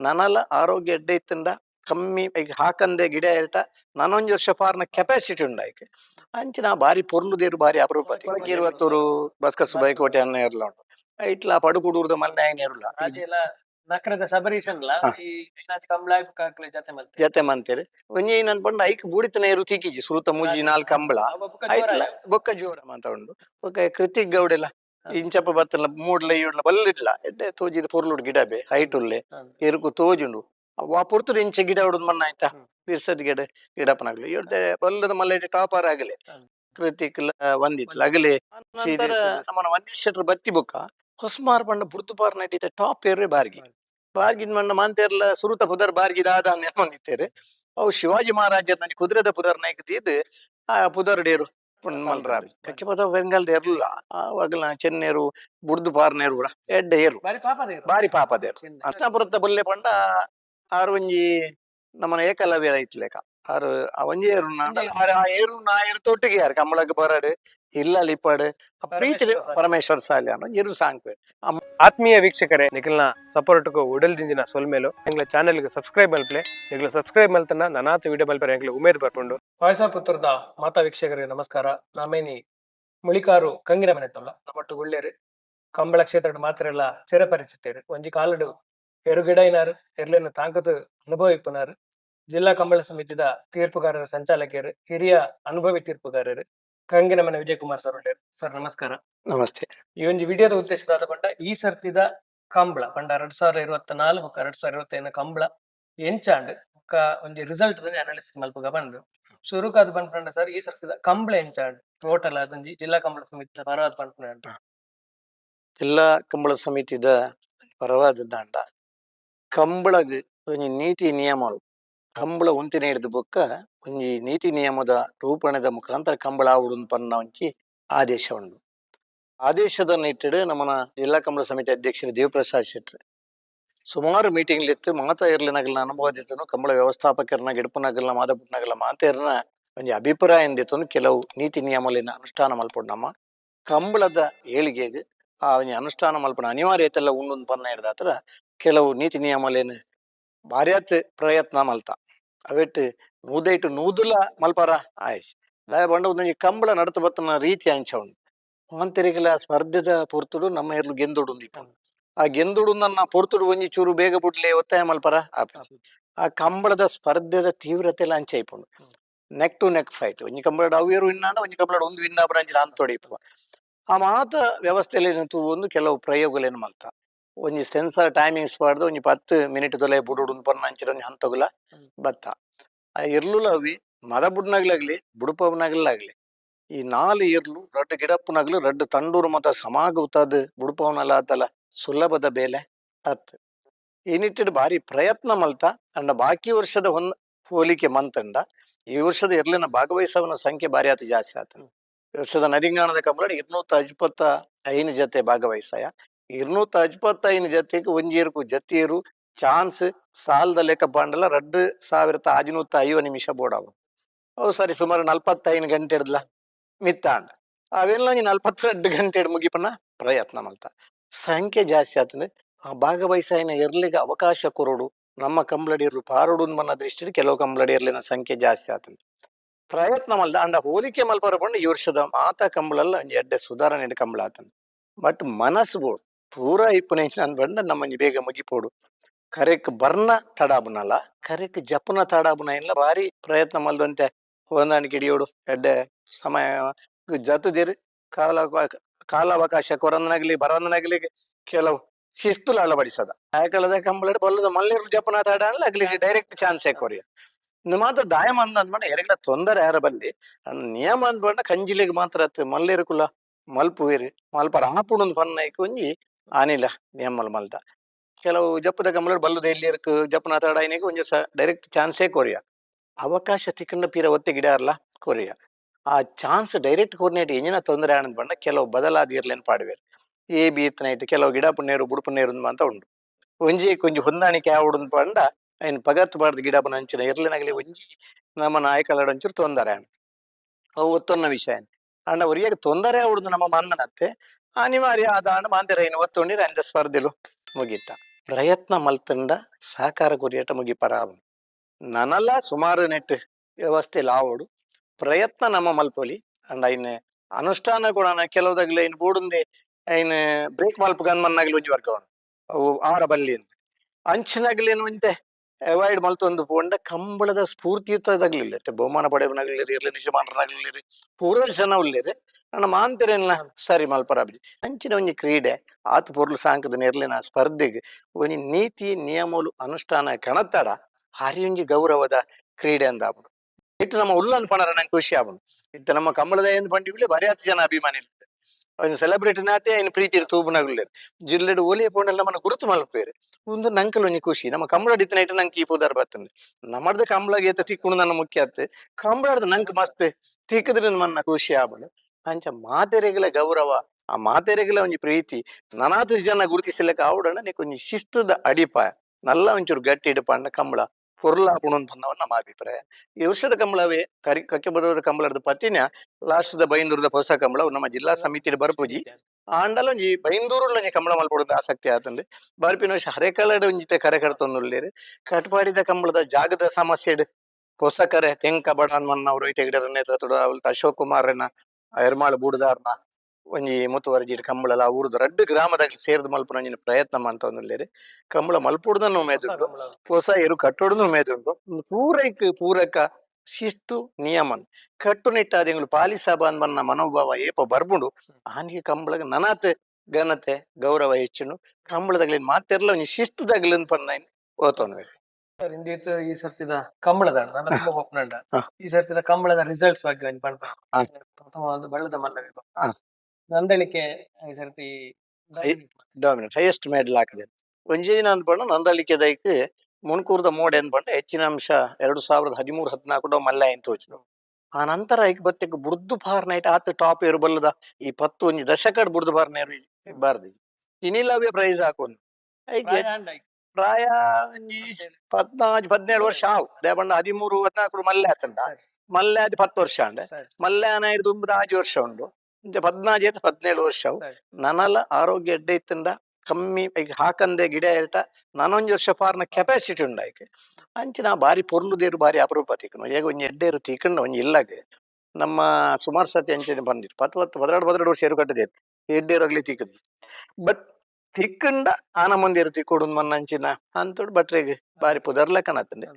ನನಲ ಆರೋಗ್ಯ ಎಡ್ಡೆ ಇತ್ತಂಡ ಕಮ್ಮಿ ಈಗ ಹಾಕಂದೆ ಗಿಡ ಹೇಳ್ಟ ನನ್ನೊಂದು ವರ್ಷ ಫಾರ್ನ ಕೆಪಾಸಿಟಿ ಉಂಡ ಐಕೆ ಅಂಚಿನ ಬಾರಿ ಪೊರ್ಲುದೇರು ಬಾರಿ ಅಪರೂಪ ಇರುವತ್ತೂರು ಬಸ್ಕಸ್ ಬೈಕೋಟೆ ಅನ್ನ ಇರ್ಲ ಉಂಟು. ಇಟ್ಲ ಪಡುಕುಡೂರ್ದ ಮಲ್ಲೆ ಐನ್ ಇರಲ್ಲ ನಕರದ. ಈ ಕಾಕ್ಲೆ ಜತೆ ಮಲ್ತೆ ಜತೆ ಮಂತೇರಿ ಒಂಜಿ ಪಂಡ ಐಕ್ ಬೂಡಿತನ ಇರು ತಿಕ್ಕಿಜಿ ಸುರುತ ಮೂಜಿ ನಾಲ್ ಕಂಬಳ. ಐಟ್ಲ ಬೊಕ್ಕ ಜೋಡ ಮಾತ ಉಂಡು ಬೊಕ್ಕ ಕೃತಿಕ್ ಗೌಡೆಲ ಹಾ. ಇಂಚಪ್ಪ ಬತ್ತಲ ಮೂಡ್ಲ ಈಡ್ಲ ಬಲ್ಲಿಡ್ಲ. ಎಡ್ಡೆ ತೋಜಿದ ಪೊರ್ಲುಡ್ ಗಿಡ ಬೇ ಹೈಟ್ ಉಲ್ಲೆ. ಹಾ. ಎರುಕು ತೋಜುಂಡು. ಅವ ಪುರ್ತುಡು ಇಂಚ ಗಿಡ ಉಡದ್ ಮಣ್ಣ ಆಯ್ತಾ. ಬಿರ್ಸದ್ ಗಿಡ ಗಿಡಪ್ಪನಾಗ್ಲಿ. ಇವ್ರದ್ದೆ ಬಲ್ಲದ ಮಲ್ಲ ಟಾಪರ್ ಆಗಲಿ. ಕೃತಿಕ್ ಒಂದಿತ್ಲ ಅಗಲಿ. ನಮ್ಮನ ಶೆಟ್ರ್ ಬತ್ತಿ ಬುಕ್ಕ ಹೊಸ್ಮಾರ್ ಪಂಡ ಬುರ್ದು ಪಾರ್ ನಡೀತ ಟಾಪ್ ಏರ್ ಬಾರ್ಗಿ. ಬಾರ್ಗಿದ್ ಮಣ್ಣ ಮಾಂತೇರ್ಲ ಸುರುತ ಪುದರ್ ಬಾರ್ಗಿದ ಆದ ನೆನಪಂದಿತ್ತೇರೆ ಅವು ಶಿವಾಜಿ ಮಹಾರಾಜರ್ ನನಗೆ ಕುದುರೆದ ಪುದರ್ ನಾಯ್ಕ ತೀದ್ ಆ ಪುದರ್ ಡೇರು ಮಲ್ರಾಬಿ ಕಕ್ಕೆ ಪದ ಬೆಂಗಾಲ್ದ ಇರ್ಲಿಲ್ಲ ಆವಾಗಲ ಚೆನ್ನೇರು ಬುಡ್ದು ಪಾರ್ನೇರು ಕೂಡ ಎಡ್ಡೆ ಏರು ಬಾರಿ ಪಾಪದ ಇರು. ಬಾರಿ ಪಾಪದೇರು ಚಿಂದ. ಅಷ್ಟಾಪುರತ ಬಲ್ಲೆ ಪಂಡ ಆರು ಒಂಜಿ ನಮ್ಮನ ಏಕಲವ್ಯ ಐತ್ಲೇಕ ಆರು ಆ ಒಂಜಿ ಏರು ಒಂಜಿ ಆರು ಆ ಏರು ನಾ ಏರು ತೊಟ್ಟಿಗೆ ಯಾರು ಕಮ್ಮಳಗ್ ಬರಡು ಇಲ್ಲ ಲಿಪ್ಪಡ್ ಪ್ರೀತಿ ಪರಮೇಶ್ವರ ಸಾಲಿ. ಪರಮೇಶ್ವರ ಸಾಲಿ ಅನ್ನೋ ಇರು ಸಾಂಗ್ ಆತ್ಮೀಯ ವೀಕ್ಷಕರೇ ನಿಖಿಲ್ನ ಸಪೋರ್ಟ್ಗೂ ಉಡಲ್ದಿಂದಿನ ಸೊಲ್ಮೇಲು ಎಂಗ್ಲ ಚಾನೆಲ್ಗೆ ಸಬ್ಸ್ಕ್ರೈಬ್ ಮಲ್ಪಲೆ. ನಿಖಿಲ ಸಬ್ಸ್ಕ್ರೈಬ್ ಮಲ್ತನ ನನಾತ ವಿಡಿಯೋ ಮಲ್ಪರೆ ಎಂಗ್ಲ ಉಮೇದ್ ಬರ್ಕೊಂಡು. ವಾಯ್ಸ್ ಆಫ್ ಪುತ್ರದ ಮಾತಾ ವೀಕ್ಷಕರಿಗೆ ನಮಸ್ಕಾರ. ನಾಮೇನಿ ಮುಳಿಕಾರು ಕಂಗಿನ ಮನೆಟ್ಟಲ್ಲ ನಮ್ಮಟ್ಟು ಗುಳ್ಳೇರಿ. ಕಂಬಳ ಕ್ಷೇತ್ರ ಮಾತ್ರ ಎಲ್ಲ ಚಿರಪರಿಚಿತೇರು ಒಂಜಿ ಕಾಲಡು ಎರುಗಿಡೈನಾರು ಎರ್ಲೇನು ತಾಂಕತು ಅನುಭವಿಪ್ಪನಾರು. ಜಿಲ್ಲಾ ಕಂಬಳ ಸಮಿತಿದ ತೀರ್ಪುಗಾರರ ಸಂಚಾಲಕಿಯರು ಹಿರಿಯ ಅನುಭವಿ ತೀರ್ಪುಗಾರರು. ಕಂಗಿನ ಮನೆ ವಿಜಯ್ ಕುಮಾರ್ ಸರ್ ಹೊಂಡೇರು ಸರ್ ನಮಸ್ಕಾರ. ನಮಸ್ತೆ. ಈ ಒಂದು ವಿಡಿಯೋದ ಉದ್ದೇಶದ ಪಂಡ ಈ ಸರ್ತಿದ ಕಂಬಳ ಪಂಡ ಎರಡ್ ಸಾವಿರ ಇರುವತ್ತ ನಾಲ್ಕು ಎರಡ್ ಸಾವಿರ ಇರುವತ್ತೈದು ಕಂಬಳ ಎಂಚಾಂಡ್ ಒಂಜಿ ರಿಸಲ್ಟ್ ಅನಾಲಿಸಿಸ್ ಮಲ್ಪಗ ಬಂದು ಸುರುಕಾದ್ ಪಂಡ ಸರ್ ಈ ಸರ್ತಿದ ಕಂಬಳ ಎಂಚಾಂಡ್ ಟೋಟಲ್ ಅದೊಂಜಿ ಜಿಲ್ಲಾ ಕಂಬಳ ಸಮಿತಿ ಪರವಾದ ಪಂಡ ಜಿಲ್ಲಾ ಕಂಬಳ ಸಮಿತಿದ ಪರವಾದ ದಾಂಡ. ಕಂಬಳಗ್ ಒಂಜಿ ನೀತಿ ನಿಯಮಗಳು ಕಂಬಳ ಉಂತಿನ ಹಿಡಿದು ಬೊಕ್ಕ ಒಂಜಿ ನೀತಿ ನಿಯಮದ ರೂಪಣದ ಮುಖಾಂತರ ಕಂಬಳ ಆವುಡು ಪನ್ನ ಒಂಜಿ ಆದೇಶ ಉಂಡು. ಆದೇಶದ ಇಟ್ಟಿಡು ನಮ್ಮನ ಜಿಲ್ಲಾ ಕಂಬಳ ಸಮಿತಿ ಅಧ್ಯಕ್ಷರು ದೇವಪ್ರಸಾದ್ ಶೆಟ್ರ್. ಸುಮಾರು ಮೀಟಿಂಗ್ ಇತ್ತು ಮಾತಾ ಇರ್ಲಿನಾಗಲ್ಲ ಅನುಭವದಿತ್ತನು ಕಂಬಳ ವ್ಯವಸ್ಥಾಪಕರನ್ನ ಗಿಡಪನಾಗಲ್ಲ ನಗಲ ಮಾತೇರ್ನ ಒಂಜಿ ಅಭಿಪ್ರಾಯ ಎಂದಿತ್ತು ಕೆಲವು ನೀತಿ ನಿಯಮಲಿನ ಅನುಷ್ಠಾನ ಮಲ್ಪೊಡು ನಮ್ಮ ಕಂಬಳದ ಏಳಿಗೆಗೆ ಆ ಒಂಜಿ ಅನುಷ್ಠಾನ ಮಲ್ಪನ ಅನಿವಾರ್ಯತೆ ಎಲ್ಲ ಉಂಡು ಪನ್ನ ಹಿಡ್ದಾತ್ರ, ಕೆಲವು ನೀತಿ ನಿಯಮಲೇನು ಭಾರ್ಯಾತ್ ಪ್ರಯತ್ನ ಮಲ್ತ. ಅವೆಟ್ ನೂದೈಟ್ ನೂದುಲ ಮಲ್ಪರ ಆಯ್ಸ್. ದಾಯ ಬಂಡ ಒಂದೊಂಜಿ ಕಂಬಳ ನಡತ ಬತ್ತನ ರೀತಿ ಅಂಚ ಉಂಡು. ಮಂತೆರಿಗೆಲ ಸ್ಪರ್ಧೆದ ಪೊರ್ತುಡು ನಮ್ಮ ಎರ್ಲು ಗೆಂದುಡು ಆ ಗೆಂದುಡು ನನ್ನ ಪೊರ್ತುಡು ಒಂಜಿ ಚೂರು ಬೇಗ ಬುಡ್ಲೆ ಒತ್ತಾಯ ಮಲ್ಪರ. ಆ ಕಂಬಳದ ಸ್ಪರ್ಧೆದ ತೀವ್ರತೆ ಅಂಚ ಇಪ್ಪುಂಡು. Neck to neck fight. ಒಂಜಿ ಕಂಬಳ ಅವೇರು ವಿನ್ನಾಂಡ ಒಂಜಿ ಕಂಬಳ ಒಂದು ವಿನ್ನಾಪುರ ಅಂಚಿನ ಅಂತೊಡಿ ಇಪ್ಪುವ. ಆ ಮಾತ ವ್ಯವಸ್ಥೆಯಲ್ಲಿ ಒಂದು ಕೆಲವು ಪ್ರಯೋಗಗಳೇನು ಮಲ್ತ. ಒಂಜಿ ಸೆನ್ಸರ್ ಟೈಮಿಂಗ್ಸ್ ಪಾಡ್ದು ಒಂಜಿ ಪತ್ತು ಮಿನಿಟ್ ತೊಲೆ ಬುಡುಡು ಪನ್ನ ಅಂಚಿನ ಒಂಜಿ ಹಂತಗುಲ. ಬತ್ತ. ಆ ಇರ್ಲುಲ ಅವಿ ಮದ ಬುಡ್ನಗ್ಲಾಗ್ಲಿ ಬುಡುಪವನಾಗ್ಲಾಗ್ಲಿ ಈ ನಾಲ್ ಇರ್ಲು ರಡ್ಡ್ ಗಿಡಪ್ಪುನಗ್ಲು ರಡ್ಡ್ ತಂಡೂರು ಮತ ಸಮಾಗ ಉತ್ತಾದ್ ಬುಡುಪವನಲ ಆತಲ ಸುಲಭದ ಬೇಲೆ ಅತ್. ಈ ನಿಟ್ಟಿಡ್ ಬಾರಿ ಪ್ರಯತ್ನ ಮಲ್ತ ಅಂಡ ಬಾಕಿ ವರ್ಷದ ಹೊಂದ್ ಹೋಲಿಕೆ ಮಂತಂಡ ಈ ವರ್ಷದ ಇರ್ಲಿನ ಭಾಗವಹಿಸವನ ಸಂಖ್ಯೆ ಬಾರಿ ಆತ ಜಾಸ್ತಿ ಆತ. ಈ ವರ್ಷದ ನರಿಂಗಾಣದ ಕಂಬಳ ಇರ್ನೂತ್ತ ಇಪ್ಪತ್ತ ಐನು ಜೊತೆ ಭಾಗವಹಿಸಾಯ. ಇರ್ನೂತ್ತ ಅಜ್ಪತ್ತ ಐನು ಜತೆಗೆ ಒಂಜೀರ್ಕು ಜತಿಯರು ಚಾನ್ಸ್ ಸಾಲದ ಲೆಕ್ಕ ಪಾಂಡಲ ರಡ್ಡ್ ಸಾವಿರದ ಆಜಿನೂತ್ತ ಐವ ನಿಮಿಷ ಬೋಡಾವು ಅವು ಸರಿ, ಸುಮಾರು ನಲ್ಪತ್ತೈದು ಗಂಟೆ ಮಿತ್ತ ಮಿತ್ತಾಂಡ ಅವೆಲ್ಲ ಒಂಜಿ ನಲ್ಪತ್ತೆರಡು ಗಂಟೆ ಇಡ್ ಮುಗಿಪನ್ನ ಪ್ರಯತ್ನ ಮಲ್ತ ಸಂಖ್ಯೆ ಜಾಸ್ತಿ ಆತಂದ್ರೆ ಆ ಭಾಗವಹಿಸಾಯಿನ ಇರ್ಲಿಗೆ ಅವಕಾಶ ಕೊರೋಡು. ನಮ್ಮ ಕಂಬಳಡಿಯರು ಪಾರೋಡು ಮನ್ನ ದೃಷ್ಟಿ ಕೆಲವು ಕಂಬಳಡಿಯರ್ಲಿನ ಸಂಖ್ಯೆ ಜಾಸ್ತಿ ಆತಂದ್ರೆ ಪ್ರಯತ್ನ ಮಲ್ದ ಅಂಡ ಹೋಲಿಕೆ ಮಲ್ಪರ ಬಂದು ಈ ವರ್ಷದ ಮಾತ ಕಂಬಳಲ್ಲ, ಎಡ್ಡೆ ಸುಧಾರಣೆ ಕಂಬಳ ಆತಂದ್ರೆ ಬಟ್ ಮನಸ್ಸು ಬೋಡು ಪೂರ ಇಪ್ಪುನ ಇಂಚಿನ ನಮ್ಮ ಬೇಗ ಮುಗಿಪೋಡು. ಕರೆಕ್ ಬರ್ನ ತಡಾಬುನಲ್ಲ, ಕರೆಕ್ ಜಪನ ತಡಾಬುನ ಎಲ್ಲ ಬಾರಿ ಪ್ರಯತ್ನ ಮಲ್ದಂತೆ ಹೊಂದಾಣಿಕೆ ಹಿಡಿಯೋಡು. ಎಡ್ಡೆ ಸಮಯ ಜತದಿರಿ. ಕಾಲ ಕಾಲಾವಕಾಶ ಕೊರಂದನಾಗ್ಲಿ ಬರಂದನಾಗ್ಲಿ ಕೆಲವು ಶಿಸ್ತುಲ ಅಳವಡಿಸದ. ಆಕಳದ ಕಂಬಳ ಬಲ್ಲದ ಮಲ್ಲೇರು ಜಪನ ತಡ ಅಲ್ಲ ಆಗ್ಲಿಕ್ಕೆ ಡೈರೆಕ್ಟ್ ಚಾನ್ಸ್ ಹಾಕೋರಿ ಮಾತ್ರ ದಾಯ ಮಂದ ಅಂದ್ಮಾಡ ಎರಗಲ ತೊಂದರೆ ಯಾರ ಬಲ್ಲಿ ನಿಯಮ ಅಂದ್ಬಂಡ ಕಂಜಿಲಿಗೆ ಮಾತ್ರ ಮಲ್ಲೇರು ಕುಲ ಮಲ್ಪುವೇರಿ. ಮಲ್ಪರ ಆಪುಣನ್ ಪನ್ನ ಒಂಜಿ ಆನಿಲ ನಿಯಮಲ್ ಮಲ್ದ. ಕೆಲವು ಜಪ್ಪದ ಗಮಲರು ಬಲ್ಲದ ಎಲ್ಲಿ ಇರ್ಕು ಜಪನ ಒಂದು ಸಹ ಡೈರೆಕ್ಟ್ ಚಾನ್ಸೇ ಕೊರಿಯ. ಅವಕಾಶ ತಿಕ್ಕಂಡ ಪೀರ ಒತ್ತೆ ಗಿಡ ಅಲ್ಲ ಕೊರಿಯ. ಆ ಚಾನ್ಸ್ ಡೈರೆಕ್ಟ್ ಕೋರ್ನೇಟ್ ಎಂಜಿನ ತೊಂದರೆ ಆನಂದ್ ಬಣ್ಣ ಕೆಲವು ಬದಲಾದ ಇರ್ಲೇನು ಪಾಡುವೇರು. ಏ ಬಿ ಇತ್ತನೈಟ್ ಕೆಲವು ಗಿಡ ಪುಣ್ಯರು ಬುಡು ಪುಣ್ಯರು ಅಂತ ಉಂಡು ಒಂಜಿ ಕೊಂಚ ಹೊಂದಾಣಿಕೆ ಆವಡು ಪಂಡ ಬಾರ್ದು ಗಿಡ ಪುನ ಅಂಚಿನ ಇರ್ಲಿನಾಗಲಿ ಒಂಜಿ ನಮ್ಮ ನಾಯಕ ಒಂಚೂರು ತೊಂದರೆ ಆಣ. ಅವು ಒತ್ತೊನ್ನ ವಿಷಯ ಅಣ್ಣ ಒರಿಯಾಗ ತೊಂದರೆ ಆವಡುದು ಅನಿವಾರ್ಯ ಆದ ಮಾಂದಿರೈನ ಏನು ಒತ್ತೊಂಡಿರ ಸ್ಪರ್ಧಿಲು ಮುಗಿತ್ತ ಪ್ರಯತ್ನ ಮಲ್ತಂಡ ಸಹಕಾರ ಗುರಿಯಟ ಮುಗಿಪರ ನನಲ್ಲ ನನಲ ಸುಮಾರು ನೆಟ್ ವ್ಯವಸ್ಥೆ ಲಾವೋಡು. ಪ್ರಯತ್ನ ನಮ್ಮ ಮಲ್ಪೊಲಿ. ಅಂಡ್ ಐನ್ ಅನುಷ್ಠಾನ ಕೂಡ ಕೆಲವುದಾಗ್ಲಿ ಐನ್ ಬೂಡುಂದೆ ಐನ್ ಬ್ರೇಕ್ ಮಲ್ಪ ಗನ್ಮನ್ನಾಗ್ಲಿ ವರ್ಗ ಅವು ಆರ ಬಲ್ಲಿ ಅಂತ. ಅಂಚಿನಾಗ್ಲೇನು ಒಂತೆ ಅವಾಯ್ಡ್ ಮಲ್ತೊಂದು ಪೋಂಡ ಕಂಬಳದ ಸ್ಫೂರ್ತಿಯುತದಾಗ್ಲಿಲ್ಲ ಬಹುಮಾನ ಪಡೆಯವನಾಗ್ಲಿರಿ ಇರ್ಲಿ ನಿಜಮಾನರಾಗ್ಲಿರಿ ಪೂರ ಜನ ಉಳ್ಳೇರಿ ನನ್ನ ಮಾಂತರೇನ ಸರಿ ಮಲ್ಪರಾಬಿಜಿ. ಅಂಚಿನ ಒಂಜಿ ಕ್ರೀಡೆ ಆತು ಪೊರ್ಲು ಸಾಂಕದ ನೆರ್ಲಿನ ಸ್ಪರ್ಧೆಗೆ ಒಂಜಿ ನೀತಿ ನಿಯಮಲು ಅನುಷ್ಠಾನ, ಕಣತಾಡ ಹರಿಯೊಂಜಿ ಗೌರವದ ಕ್ರೀಡೆ ಅಂದಾಪುಡು ಇಟ್ಟು ನಮ್ಮ ಉಲ್ಲನ್ ಪಣರ ನಂಗೆ ಖುಷಿ ಆಪುಂಡು ಇತ್ತು ನಮ್ಮ ಕಮಲದ ಎಂದು ಪಂಡಿಗಳೇ ಬರೀ ಹತ್ತು ಜನ ಅಭಿಮಾನಿ ಅವನು ಸೆಲೆಬ್ರಿಟಿನ ಆತೆ ಅವನು ಪ್ರೀತಿ ತೂಬುನಗುಲ್ಲೇರು ಜಿಲ್ಲೆಡು ಓಲಿಯ ಪೋಂಡಲ್ಲ ಮನ ಗುರುತು ಮಲ್ಪೇರು ಒಂದು ನಂಕಲ್ ಒಂಜಿ ಖುಷಿ. ನಮ್ಮ ಕಂಬಳ ಡಿತ್ತನೈಟ್ ನಂಗೆ ಈ ಪೋದಾರ್ ಬರ್ತಂದೆ ನಮ್ಮಡ್ದ ಕಂಬಳಗೆ ಏತ ತಿಕ್ಕುಣು ನನ್ನ ಮುಖ್ಯ ಆತ್ತೆ ಕಂಬಳದ ನಂಗೆ ಮಸ್ತ್. ತಿಕ್ಕದ್ರೆ ಮನ್ನ ಖುಷಿ ಆಬಳು ಅಂಚ ಮಾತೆರೆಗಳ ಗೌರವ. ಆ ಮಾತೆರೆಗಳ ಒಂಜಿ ಪ್ರೀತಿ. ನನಾತು ಜನ ಗುರುತಿಸಲಿಕ್ಕೆ ಆವಡಣ ನೀಕೊಂಜಿ ಶಿಸ್ತದ ಅಡಿಪಾಯ. ನಲ್ಲ ಒಂಚೂರು ಗಟ್ಟಿ ಇಡಪಾಂಡ ಕಂಬಳ. ಪೊರ್ಲಾಪುಣು ನಾವು ನಮ್ಮ ಅಭಿಪ್ರಾಯ. ಈ ವರ್ಷದ ಕಂಬಳವೇ ಕರಿ ಕಕ್ಕೆ ಬದ ಕಂಬಳದ ಪತ್ತಿನ ಲಾಸ್ಟ್ದ ಬೈಂದೂರದ ಹೊಸ ಕಂಬಳ ಅವು ನಮ್ಮ ಜಿಲ್ಲಾ ಸಮಿತಿ ಬರ್ಪುಜಿ ಆಂಡಲ ಒಂಜಿ ಬೈಂದೂರುಲ ಕಂಬಳ ಮಲ್ಪೊಡುದು ಆಸಕ್ತಿ ಆತಂದ್ರೆ ಬರ್ಪಿನ ವರ್ಷ ಹರೆಕಲಡ ಒಂಜಿತೆ ಕರೆ ಕರ್ತೊಂದುಲ್ಲೇರು ಕಟ್ಪಾಡಿದ ಕಂಬಳದ ಜಾಗದ ಸಮಸ್ಯೆ ಹೊಸ ಕರೆ ತೆಂಕ ಬಡಾನ್ ಮನ್ನವರು ಐತೆಗಿಡರ ನೇತೃತ್ವದ ಅಶೋಕ್ ಕುಮಾರನ ಎರ್ಮಾಳ್ ಬೂಡದಾರ್ನ ಒಂಜಿ ಮುತುವರ್ಜಿಡ್ ಕಂಬಳ ಊರ್ದ ರಡ್ಡ್ ಗ್ರಾಮದಾಗ ಸೇರ್ದು ಮಲ್ಪುನ ಒಂಜಿನ ಪ್ರಯತ್ನ ಮಂತವನಲ್ಲೇರಿ ಕಂಬಳ ಮಲ್ಪುಡ್ದನ್ನು ಮೇದುಂಡು ಹೊಸ ಎರು ಕಟ್ಟುಡ್ದು ಮೇದುಂಡು ಪೂರೈಕ್ ಪೂರಕ ಶಿಸ್ತು ನಿಯಮನ್. ಕಟ್ಟುನಿಟ್ಟಾದಿಂಗಳು ಪಾಲಿಸಬಾನ್ ಬನ್ನ ಮನೋಭಾವ ಏಪ ಬರ್ಬುಂಡು ಆನಿಗೆ ಕಂಬಳಗ ನನಾತೆ ಘನತೆ ಗೌರವ ಹೆಚ್ಚುನು ಕಂಬಳದಾಗ್ಲಿ ಮಾತೆರ್ಲ ಒಂಜಿ ಶಿಸ್ತುದಾಗ್ಲಿ ಪನ್ನ ಓತೋನು ಸರ್ ಇಂದಿತ್ತು ಈ ಸರ್ತಿದ ಕಂಬಳದ ಈ ಸರ್ತಿದ ಕಂಬಳದ ರಿಸಲ್ಟ್ಸ್ ಬಗ್ಗೆ ಬಳ್ಳದ ಮಲ್ಲ. ನಂದಳಿಕೆ ಈ ಸರ್ತಿ ಡಾಮಿನೇಟ್ ಹೈಯೆಸ್ಟ್ ಮೆಡಲ್ ಹಾಕಿದೆ. ಒಂಜಿನ ಅಂದ್ಪಂಡ ನಂದಳಿಕೆ ದೈಕ್ ಮುನ್ಕೂರ್ದ ಮೋಡ್ ಏನ್ಪಂಡ ಹೆಚ್ಚಿನ ಅಂಶ ಎರಡು ಸಾವಿರದ ಹದಿಮೂರು ಹದಿನಾಲ್ಕು ಮಲ್ಲ ಅಂತ ತೋಚು ಆ ನಂತರ ಈಗ ಬತ್ತಿಗೆ ಬುರ್ದು ಪಾರ್ನೈಟ್ ಆತ ಟಾಪ್ ಏರು ಬಲ್ಲದ ಈ ಪತ್ತು ಒಂಜಿ ದಶಕಡ್ ಬುರ್ದು ಪಾರ್ನೇರು ಬಾರ್ದು ಇನ್ನಿಲ್ಲವೇ ಪ್ರೈಸ್ ಹಾಕೋನು. ಐಕೆ ಪ್ರಾಯ ಒಂಜಿ ಪದ್ನಾಜ್ ಹದಿನೇಳು. ವರ್ಷ ಆವು. ದೇಪಂಡ ಹದಿಮೂರು ಹದಿನಾಲ್ಕು ಮಲ್ಲೆ ಆತಂಡ. ಮಲ್ಲೆ ಅದು ಪತ್ತು ವರ್ಷ ಅಂಡೆ. ಮಲ್ಲೆ ಹಿಡಿದು ತುಂಬದ ಆಜು ವರ್ಷ ಉಂಡು. ಐತೆ ಹದಿನೇಳು ವರ್ಷ ನನಲ ಆರೋಗ್ಯ ಎಡ್ಡೆ ಇತ್ತಂಡ ಕಮ್ಮಿ ಈಗ ಹಾಕಂದೆ ಗಿಡ ಹೇಳ್ಟ ನಾನೊಂದು ವರ್ಷ ಪಾರ್ನ ಕೆಪಾಸಿಟಿ ಉಂಡ ಆಯ್ಕೆ. ಅಂಚಿ ನಾ ಬಾರಿ ಪೊರ್ಲುದೇರು ಬಾರಿ ಅಪರೂಪ ತಿಕ್ಕನು. ಈಗ ಒಂಜಿ ಎಡ್ಡೇರು ತಿಕ್ಕಂಡು ಒಂಜಿ ಇಲ್ಲಗೆ ನಮ್ಮ ಸುಮಾರು ಸತಿ ಅಂಚನೆ ಬಂದಿತ್ತು. ಪತ್ತು ಪತ್ತು ಹದಿನೆರಡು ಹದಿನೆರಡು ವರ್ಷ ಏರು ಕಟ್ಟದೆ ಎಡ್ಡೇರು ಆಗ್ಲಿ ತಿಕ್ಕದು. ಬಟ್ ತಿಕ್ಕಂಡ ಆನ ಮಂದಿರು ತಿಕ್ಕೊಡು ಮನ್ನ ಅಂಚಿನ. ಅಂತೋಡು ಬಟ್ರೆಗೆ ಬಾರಿ ಪುದರ್ಲ ಕಣತ್ತಂಡೆ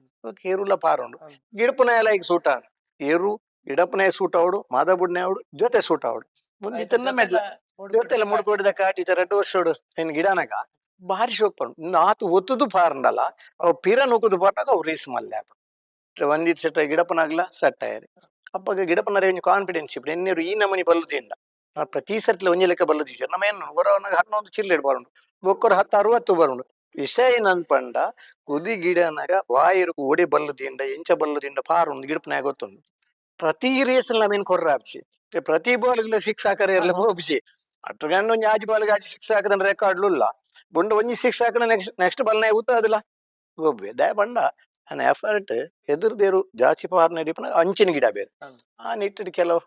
ಏರುಲ ಪಾರುಂಡು ಗಿಡಪುನ ಎಲ್ಲ ಈಗ ಸೂಟ ಏರು ಗಿಡಪನೆ ಸೂಟ್ ಅವಡು ಮಾದಬುಡ್ನೆ ಅವಡು ಜೊತೆ ಸೂಟ್ ಅವಡು ಮೆಡ್ಲ ಜೊತೆಲ್ಲ ಮುಡ್ಕೊಡಿದ ಕಾಟಿತ ಎರಡು ವರ್ಷೋಡು ಏನ್ ಗಿಡನಗ ಬಾರಿ ಶೋಕ್ ಆತು ಒತ್ತುದು ಪಾರಂಡಲ್ಲ ಅವು ಪಿರ ನೂಕುದು ಪಾರ್ನಾಗ ಅವ್ ರೀಸ್ ಮಲ್ಲೆ ಒಂದಿತ್ ಸೆಟ್ ಗಿಡಪನಾಗ್ಲ ಸೆಟ್ ಆಯ್ರಿ ಅಪ್ಪಗ ಗಿಡಪನರೆ ಒಂಜಿ ಕಾನ್ಫಿಡೆನ್ಸ್ ಇಪ್ಪ ಎನ್ನೇರು ಈ ನಮನಿ ಬಲ್ಲುದಿಂಡ ಆ ಪ್ರತಿ ಸರ್ತಿ ಒಂಜಿ ಲೆಕ್ಕ ಬಲ್ಲುದಿ ನಮ್ಮ ಏನು ಹೊರವನಾಗ ಹನ್ನೊಂದು ಚಿಲ್ಲೆಡ್ ಬರುಂಡು ಬೊಕ್ಕರು ಹತ್ತು ಅರವತ್ತು ಬರುಂಡು ವಿಷಯ ಏನಂದ್ಪಂಡ ಕುದಿ ಗಿಡನಾಗ ವಾಯಿರು ಓಡಿ ಬಲ್ಲುದಿಂಡ ಎಂಚ ಬಲ್ಲುದಿಂಡ ಪಾರುಂಡು ಗಿಡಪ್ಪನಾಗ ಗೊತ್ತುಂಡು ಪ್ರತಿ ರೇಸ್ ನಮೇನ್ ಕೊರ್ರ ಹಾಪ್ಸಿ ಪ್ರತಿ ಬಾಲ್ಗಳ ಸಿಕ್ಸ್ ಹಾಕರೆ ಎಲ್ಲ ಹೋಗ್ಸಿ ಅಟ್ರ ಗಂಡ ಒಂಜಿ ಆಜಿ ಬಾಲ್ಗೆ ಆಜಿ ಸಿಕ್ಸ್ ಹಾಕದ ರೆಕಾರ್ಡ್ಲುಲ್ಲ ಬುಂಡ ಒಂಜಿ ಸಿಕ್ಸ್ ಹಾಕದ ನೆಕ್ಸ್ಟ್ ನೆಕ್ಸ್ಟ್ ಬಾಲ್ನ ಊತಾದಿಲ್ಲ ಒಬ್ಬೆ ದಯ ಬಂಡ. ನನ್ನ ಎಫರ್ಟ್ ಎದುರ್ದೇರು ಜಾಸ್ತಿ ಪಾರ್ನ ಹಿಡಿಪನ ಅಂಚಿನ ಗಿಡ ಬೇರೆ. ಆ ನಿಟ್ಟಿಡ್ ಕೆಲವು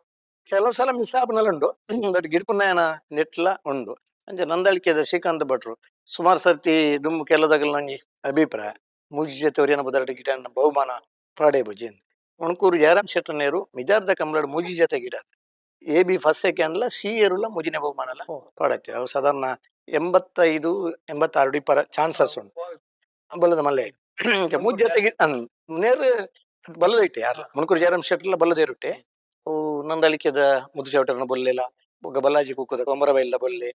ಕೆಲವು ಸಲ ಮಿಸ್ ಆಪನಲ್ಲ ಉಂಡು. ಬಟ್ ಗಿಡಪನ ನೆಟ್ಲ ಉಂಡು. ಅಂಚೆ ನಂದಳಿಕೆದ ಶ್ರೀಕಾಂತ್ ಭಟ್ರು ಸುಮಾರು ಸರ್ತಿ ದುಂಬು ಕೆಲದಗಲ್ ನಂಗೆ ಅಭಿಪ್ರಾಯ. ಮುಜ್ಜೆ ತೋರಿಯನ ಬದಲಾಟ ಗಿಡ ಬಹುಮಾನ ಪ್ರಾಡೆ ಬುಜಿ ಒಣಕೂರು ಜಯರಾಮ್ ಶೆಟ್ಟನೇರು ಮಿಜಾರ್ದ ಕಂಬಳ ಮೂಜಿ ಜೊತೆ ಗಿಡ ಎ ಬಿ ಫಸ್ಟ್ ಸೆಕೆಂಡ್ಲ ಸಿ ಏರುಲ ಮುಜಿನ ಬಹುಮಾನಲ. ಪಾಡತ್ತೆ ಅವು ಸಾಧಾರಣ ಎಂಬತ್ತೈದು ಎಂಬತ್ತಾರು ಡಿಪರ ಚಾನ್ಸಸ್ ಉಂಟು. ಬಲ್ಲದ ಮಲ್ಲೆ. ಮೂಜಿ ನೇರ ಬಲ್ಲದ ಇಟ್ಟೆ ಯಾರ? ಮುಣಕೂರು ಜಯರಾಮ್ ಶೆಟ್ಲ ಬಲ್ಲದೇ ಇರುಟ್ಟೆ. ಅವು ನಂದಳಿಕೆದ ಮುದ್ದು ಚೌಟರ್ನ ಬೊಲ್ಲೆಲ ಬೊಕ್ಕ ಬಲ್ಲಾಜಿ ಕುಕ್ಕದ ಕೊಮರಬೈಲ ಬೊಲ್ಲೆ.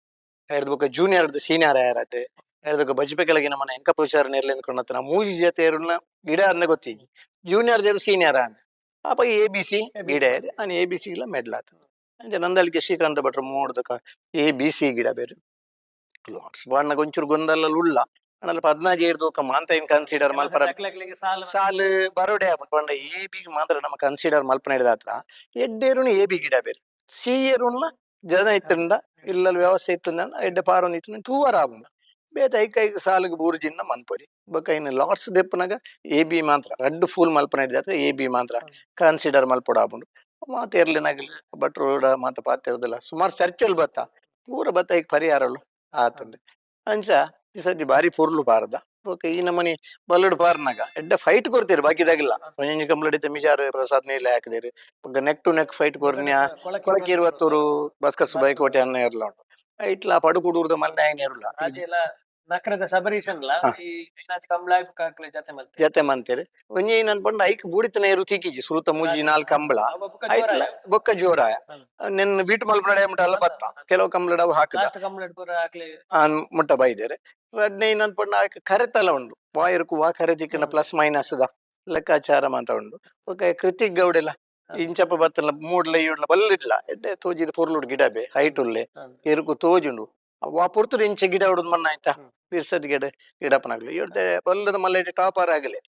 ಎರಡು ಬೊಕ್ಕ ಜೂನಿಯರ್ ಸೀನಿಯರ್ ಎರಡು ಹಿಡ್ದು ಬಜ್ಪೆ ಕೆಳಗಿನ ಮನೆ ಎಂಕ ಪ್ರಚಾರ ನೇರ್ಲೆ ಅನ್ಕೊಂಡತನ ಮೂಜಿ ಜೊತೆ ಇರುನ ಗಿಡ ಅಂದ ಜೂನಿಯರ್ ದೇವ್ರು ಸೀನಿಯರ್ ಅಂತ. ಅಪ್ಪ ಎ ಬಿ ಸಿ ಗಿಡ ಇದೆ. ಬಿ ಸಿ ಇಲ್ಲ ಮೆಡ್ಲ್ ಆತ ಅಂಚೆ ನಂದಳಿಕೆ ಶ್ರೀಕಾಂತ ಭಟ್ರು ಮೂಡ್ದಕ ಎ ಬಿ ಸಿ ಗಿಡ ಬೇರೆ. ಲಾಟ್ಸ್ ಬಣ್ಣ ಒಂಚೂರು ಗೊಂದಲ ಉಳ್ಳ. ಅಣ್ಣಲ್ಲಿ ಪದ್ನಾಜಿ ಇರ್ದೋಕ ಮಾಂತ ಏನ್ ಕನ್ಸಿಡರ್ ಮಲ್ಪರ ಸಾಲು ಬರೋಡೆ ಪಂಡ ಎ ಬಿ ಮಾತ್ರ ನಮ್ಮ ಕನ್ಸಿಡರ್ ಮಲ್ಪನ ಹಿಡಿದ ಹತ್ರ ಎಡ್ಡೇರುನು ಎ ಬಿ ಗಿಡ ಬೇರೆ. ಸಿ ಏರುನ್ಲ ಜನ ಇತ್ತಂಡ ಇಲ್ಲಲ್ ವ್ಯವಸ್ಥೆ ಇತ್ತು ಎಡ್ಡೆ ಪಾರೊಂದು ಇತ್ತು. ತೂವರ ಆಗುಂಡ. ಬೇತ ಐಕ ಐಕ ಸಾಲಿಗೆ ಬೂರ್ಜಿನ್ನ ಮನ್ಪೊರಿ. ಬೊಕ ಇನ್ನು ಲಾಟ್ಸ್ ದೆಪ್ಪನಾಗ ಎ ಬಿ ಮಾತ್ರ ರಡ್ಡ್ ಫುಲ್ ಮಲ್ಪನ ಹತ್ರ ಎ ಬಿ ಮಾತ್ರ ಕನ್ಸಿಡರ್ ಮಲ್ಪೊಡ ಆಪುಂಡು. ಮಾತ ಎರ್ಲಿನಾಗಲಿ ಭಟ್ರೋಡ ಮಾತ ಪಾತಿರ್ದಿಲ್ಲ ಸುಮಾರು ಚರ್ಚಲ್ ಬತ್ತ ಪೂರ ಬತ್ತ ಈಗ ಪರಿಹಾರಲು ಆತಂದೆ ಅಂಚ ಈ ಸತಿ ಬಾರಿ ಪೂರ್ಲು ಬಾರದ ಓಕೆ ಈ ನಮ್ಮನಿ ಬಲ್ಲಡ್ ಬಾರ್ನಾಗ ಎಡ್ಡ ಫೈಟ್ ಕೊಡ್ತೀರಿ ಬಾಕಿದಾಗಿಲ್ಲ. ಒಂಜಿ ಕಂಪ್ಲೀಟ್ ಮಿಜಾರ್ ಪ್ರಸಾದ್ ನೀಲ ಹಾಕಿದಿರಿ. ನೆಕ್ ಟು ನೆಕ್ ಫೈಟ್ ಕೊರ್ನ್ಯಾ ಕೊಳಕಿರುವತ್ತೂರು ಬಸ್ಕಸ್ ಬೈಕೋಟೆ ಅನ್ನ ಇರ್ಲ ಉಂಟು. ಇಟ್ಲ ಪಡು మళ్ళీ ಆಚೆಲ್ಲ ನಕ್ರದ ಸಬರೀಷನ್ಲ ಈ ಏನಾಚ್ ಕಂಬ್ಳಾಯ್ ಕಾಕ್ಲೆ ಜತೆ ಮಲ್ತೆ ಜತೆ ಮಂತೇರಿ ಒಂಜಿ ನನ್ ಪಂಡ ಐಕ್ ಬೂಡಿತನ ಇರು ತೀಕಿಜಿ ಸುರುತ ಮೂಜಿ ನಾಲ್ ಕಂಬಳ. ಅವ ಬುಕ್ಕ ಐಟ್ಲ ಜೋರಾಯ. ಬೊಕ್ಕ ಜೋರಾಯ. ಹ್ಮ್. ನೆನ್ ಬೀಟ್ ಮಲ್ಪಡೆ ಮುಟ್ಟಲ್ಲ ಬತ್ತ ಕೆಲವು ಕಂಬಳ ಅವು ಹಾಕದ. ಲಾಸ್ಟ್ ಕಂಪ್ಲೇಂಟ್ ಪೂರ ಹಾಕ್ಲಿ. ಆ ಮುಟ್ಟ ಬೈದೇರೆ. ರಡ್ನೆ ಇನ್ನೊಂದು ಪಂಡ ಆಯ್ಕೆ ಕರೆತಲ್ಲ ಉಂಡು. ವಾಯರ್ಕು ವಾ ಕರೆದಿಕ್ಕನ. ಪ್ಲಸ್ ಮೈನಸ್ ದ ಲೆಕ್ಕಾಚಾರ ಮಾತ ಉಂಡು. ಕೃತಿಕ್ ಗೌಡೆಲ್ಲ ಇಂಚಪ್ಪ ಬತ್ತಲ್ಲ ಮೂಡ್ಲ ಈಡ್ಲ ಬಲ್ಲಿಡ್ಲ. ಎಡ್ಡೆ ತೋಜಿದ ಪೊರ್ಲುಡ್ ಗಿಡ ಬೇ ಹೈಟ್ ಉಲ್ಲೆ ಹ್ಮ್. ಎರುಕು ತೋಜುಂಡು. ವಾ ಪುರ್ತುಡು ಇಂಚೆ ಗಿಡ ಉಡದ್ ಮಣ್ಣ ಆಯ್ತಾ. ಬಿರ್ಸದ್ ಗಿಡ ಗಿಡಪ್ಪನಾಗ್ಲಿ ಇವ್ರದ್ದೆ ಬಲ್ಲದ ಮಲ್ಲ ಟಾಪರ್ ಆಗಲಿ.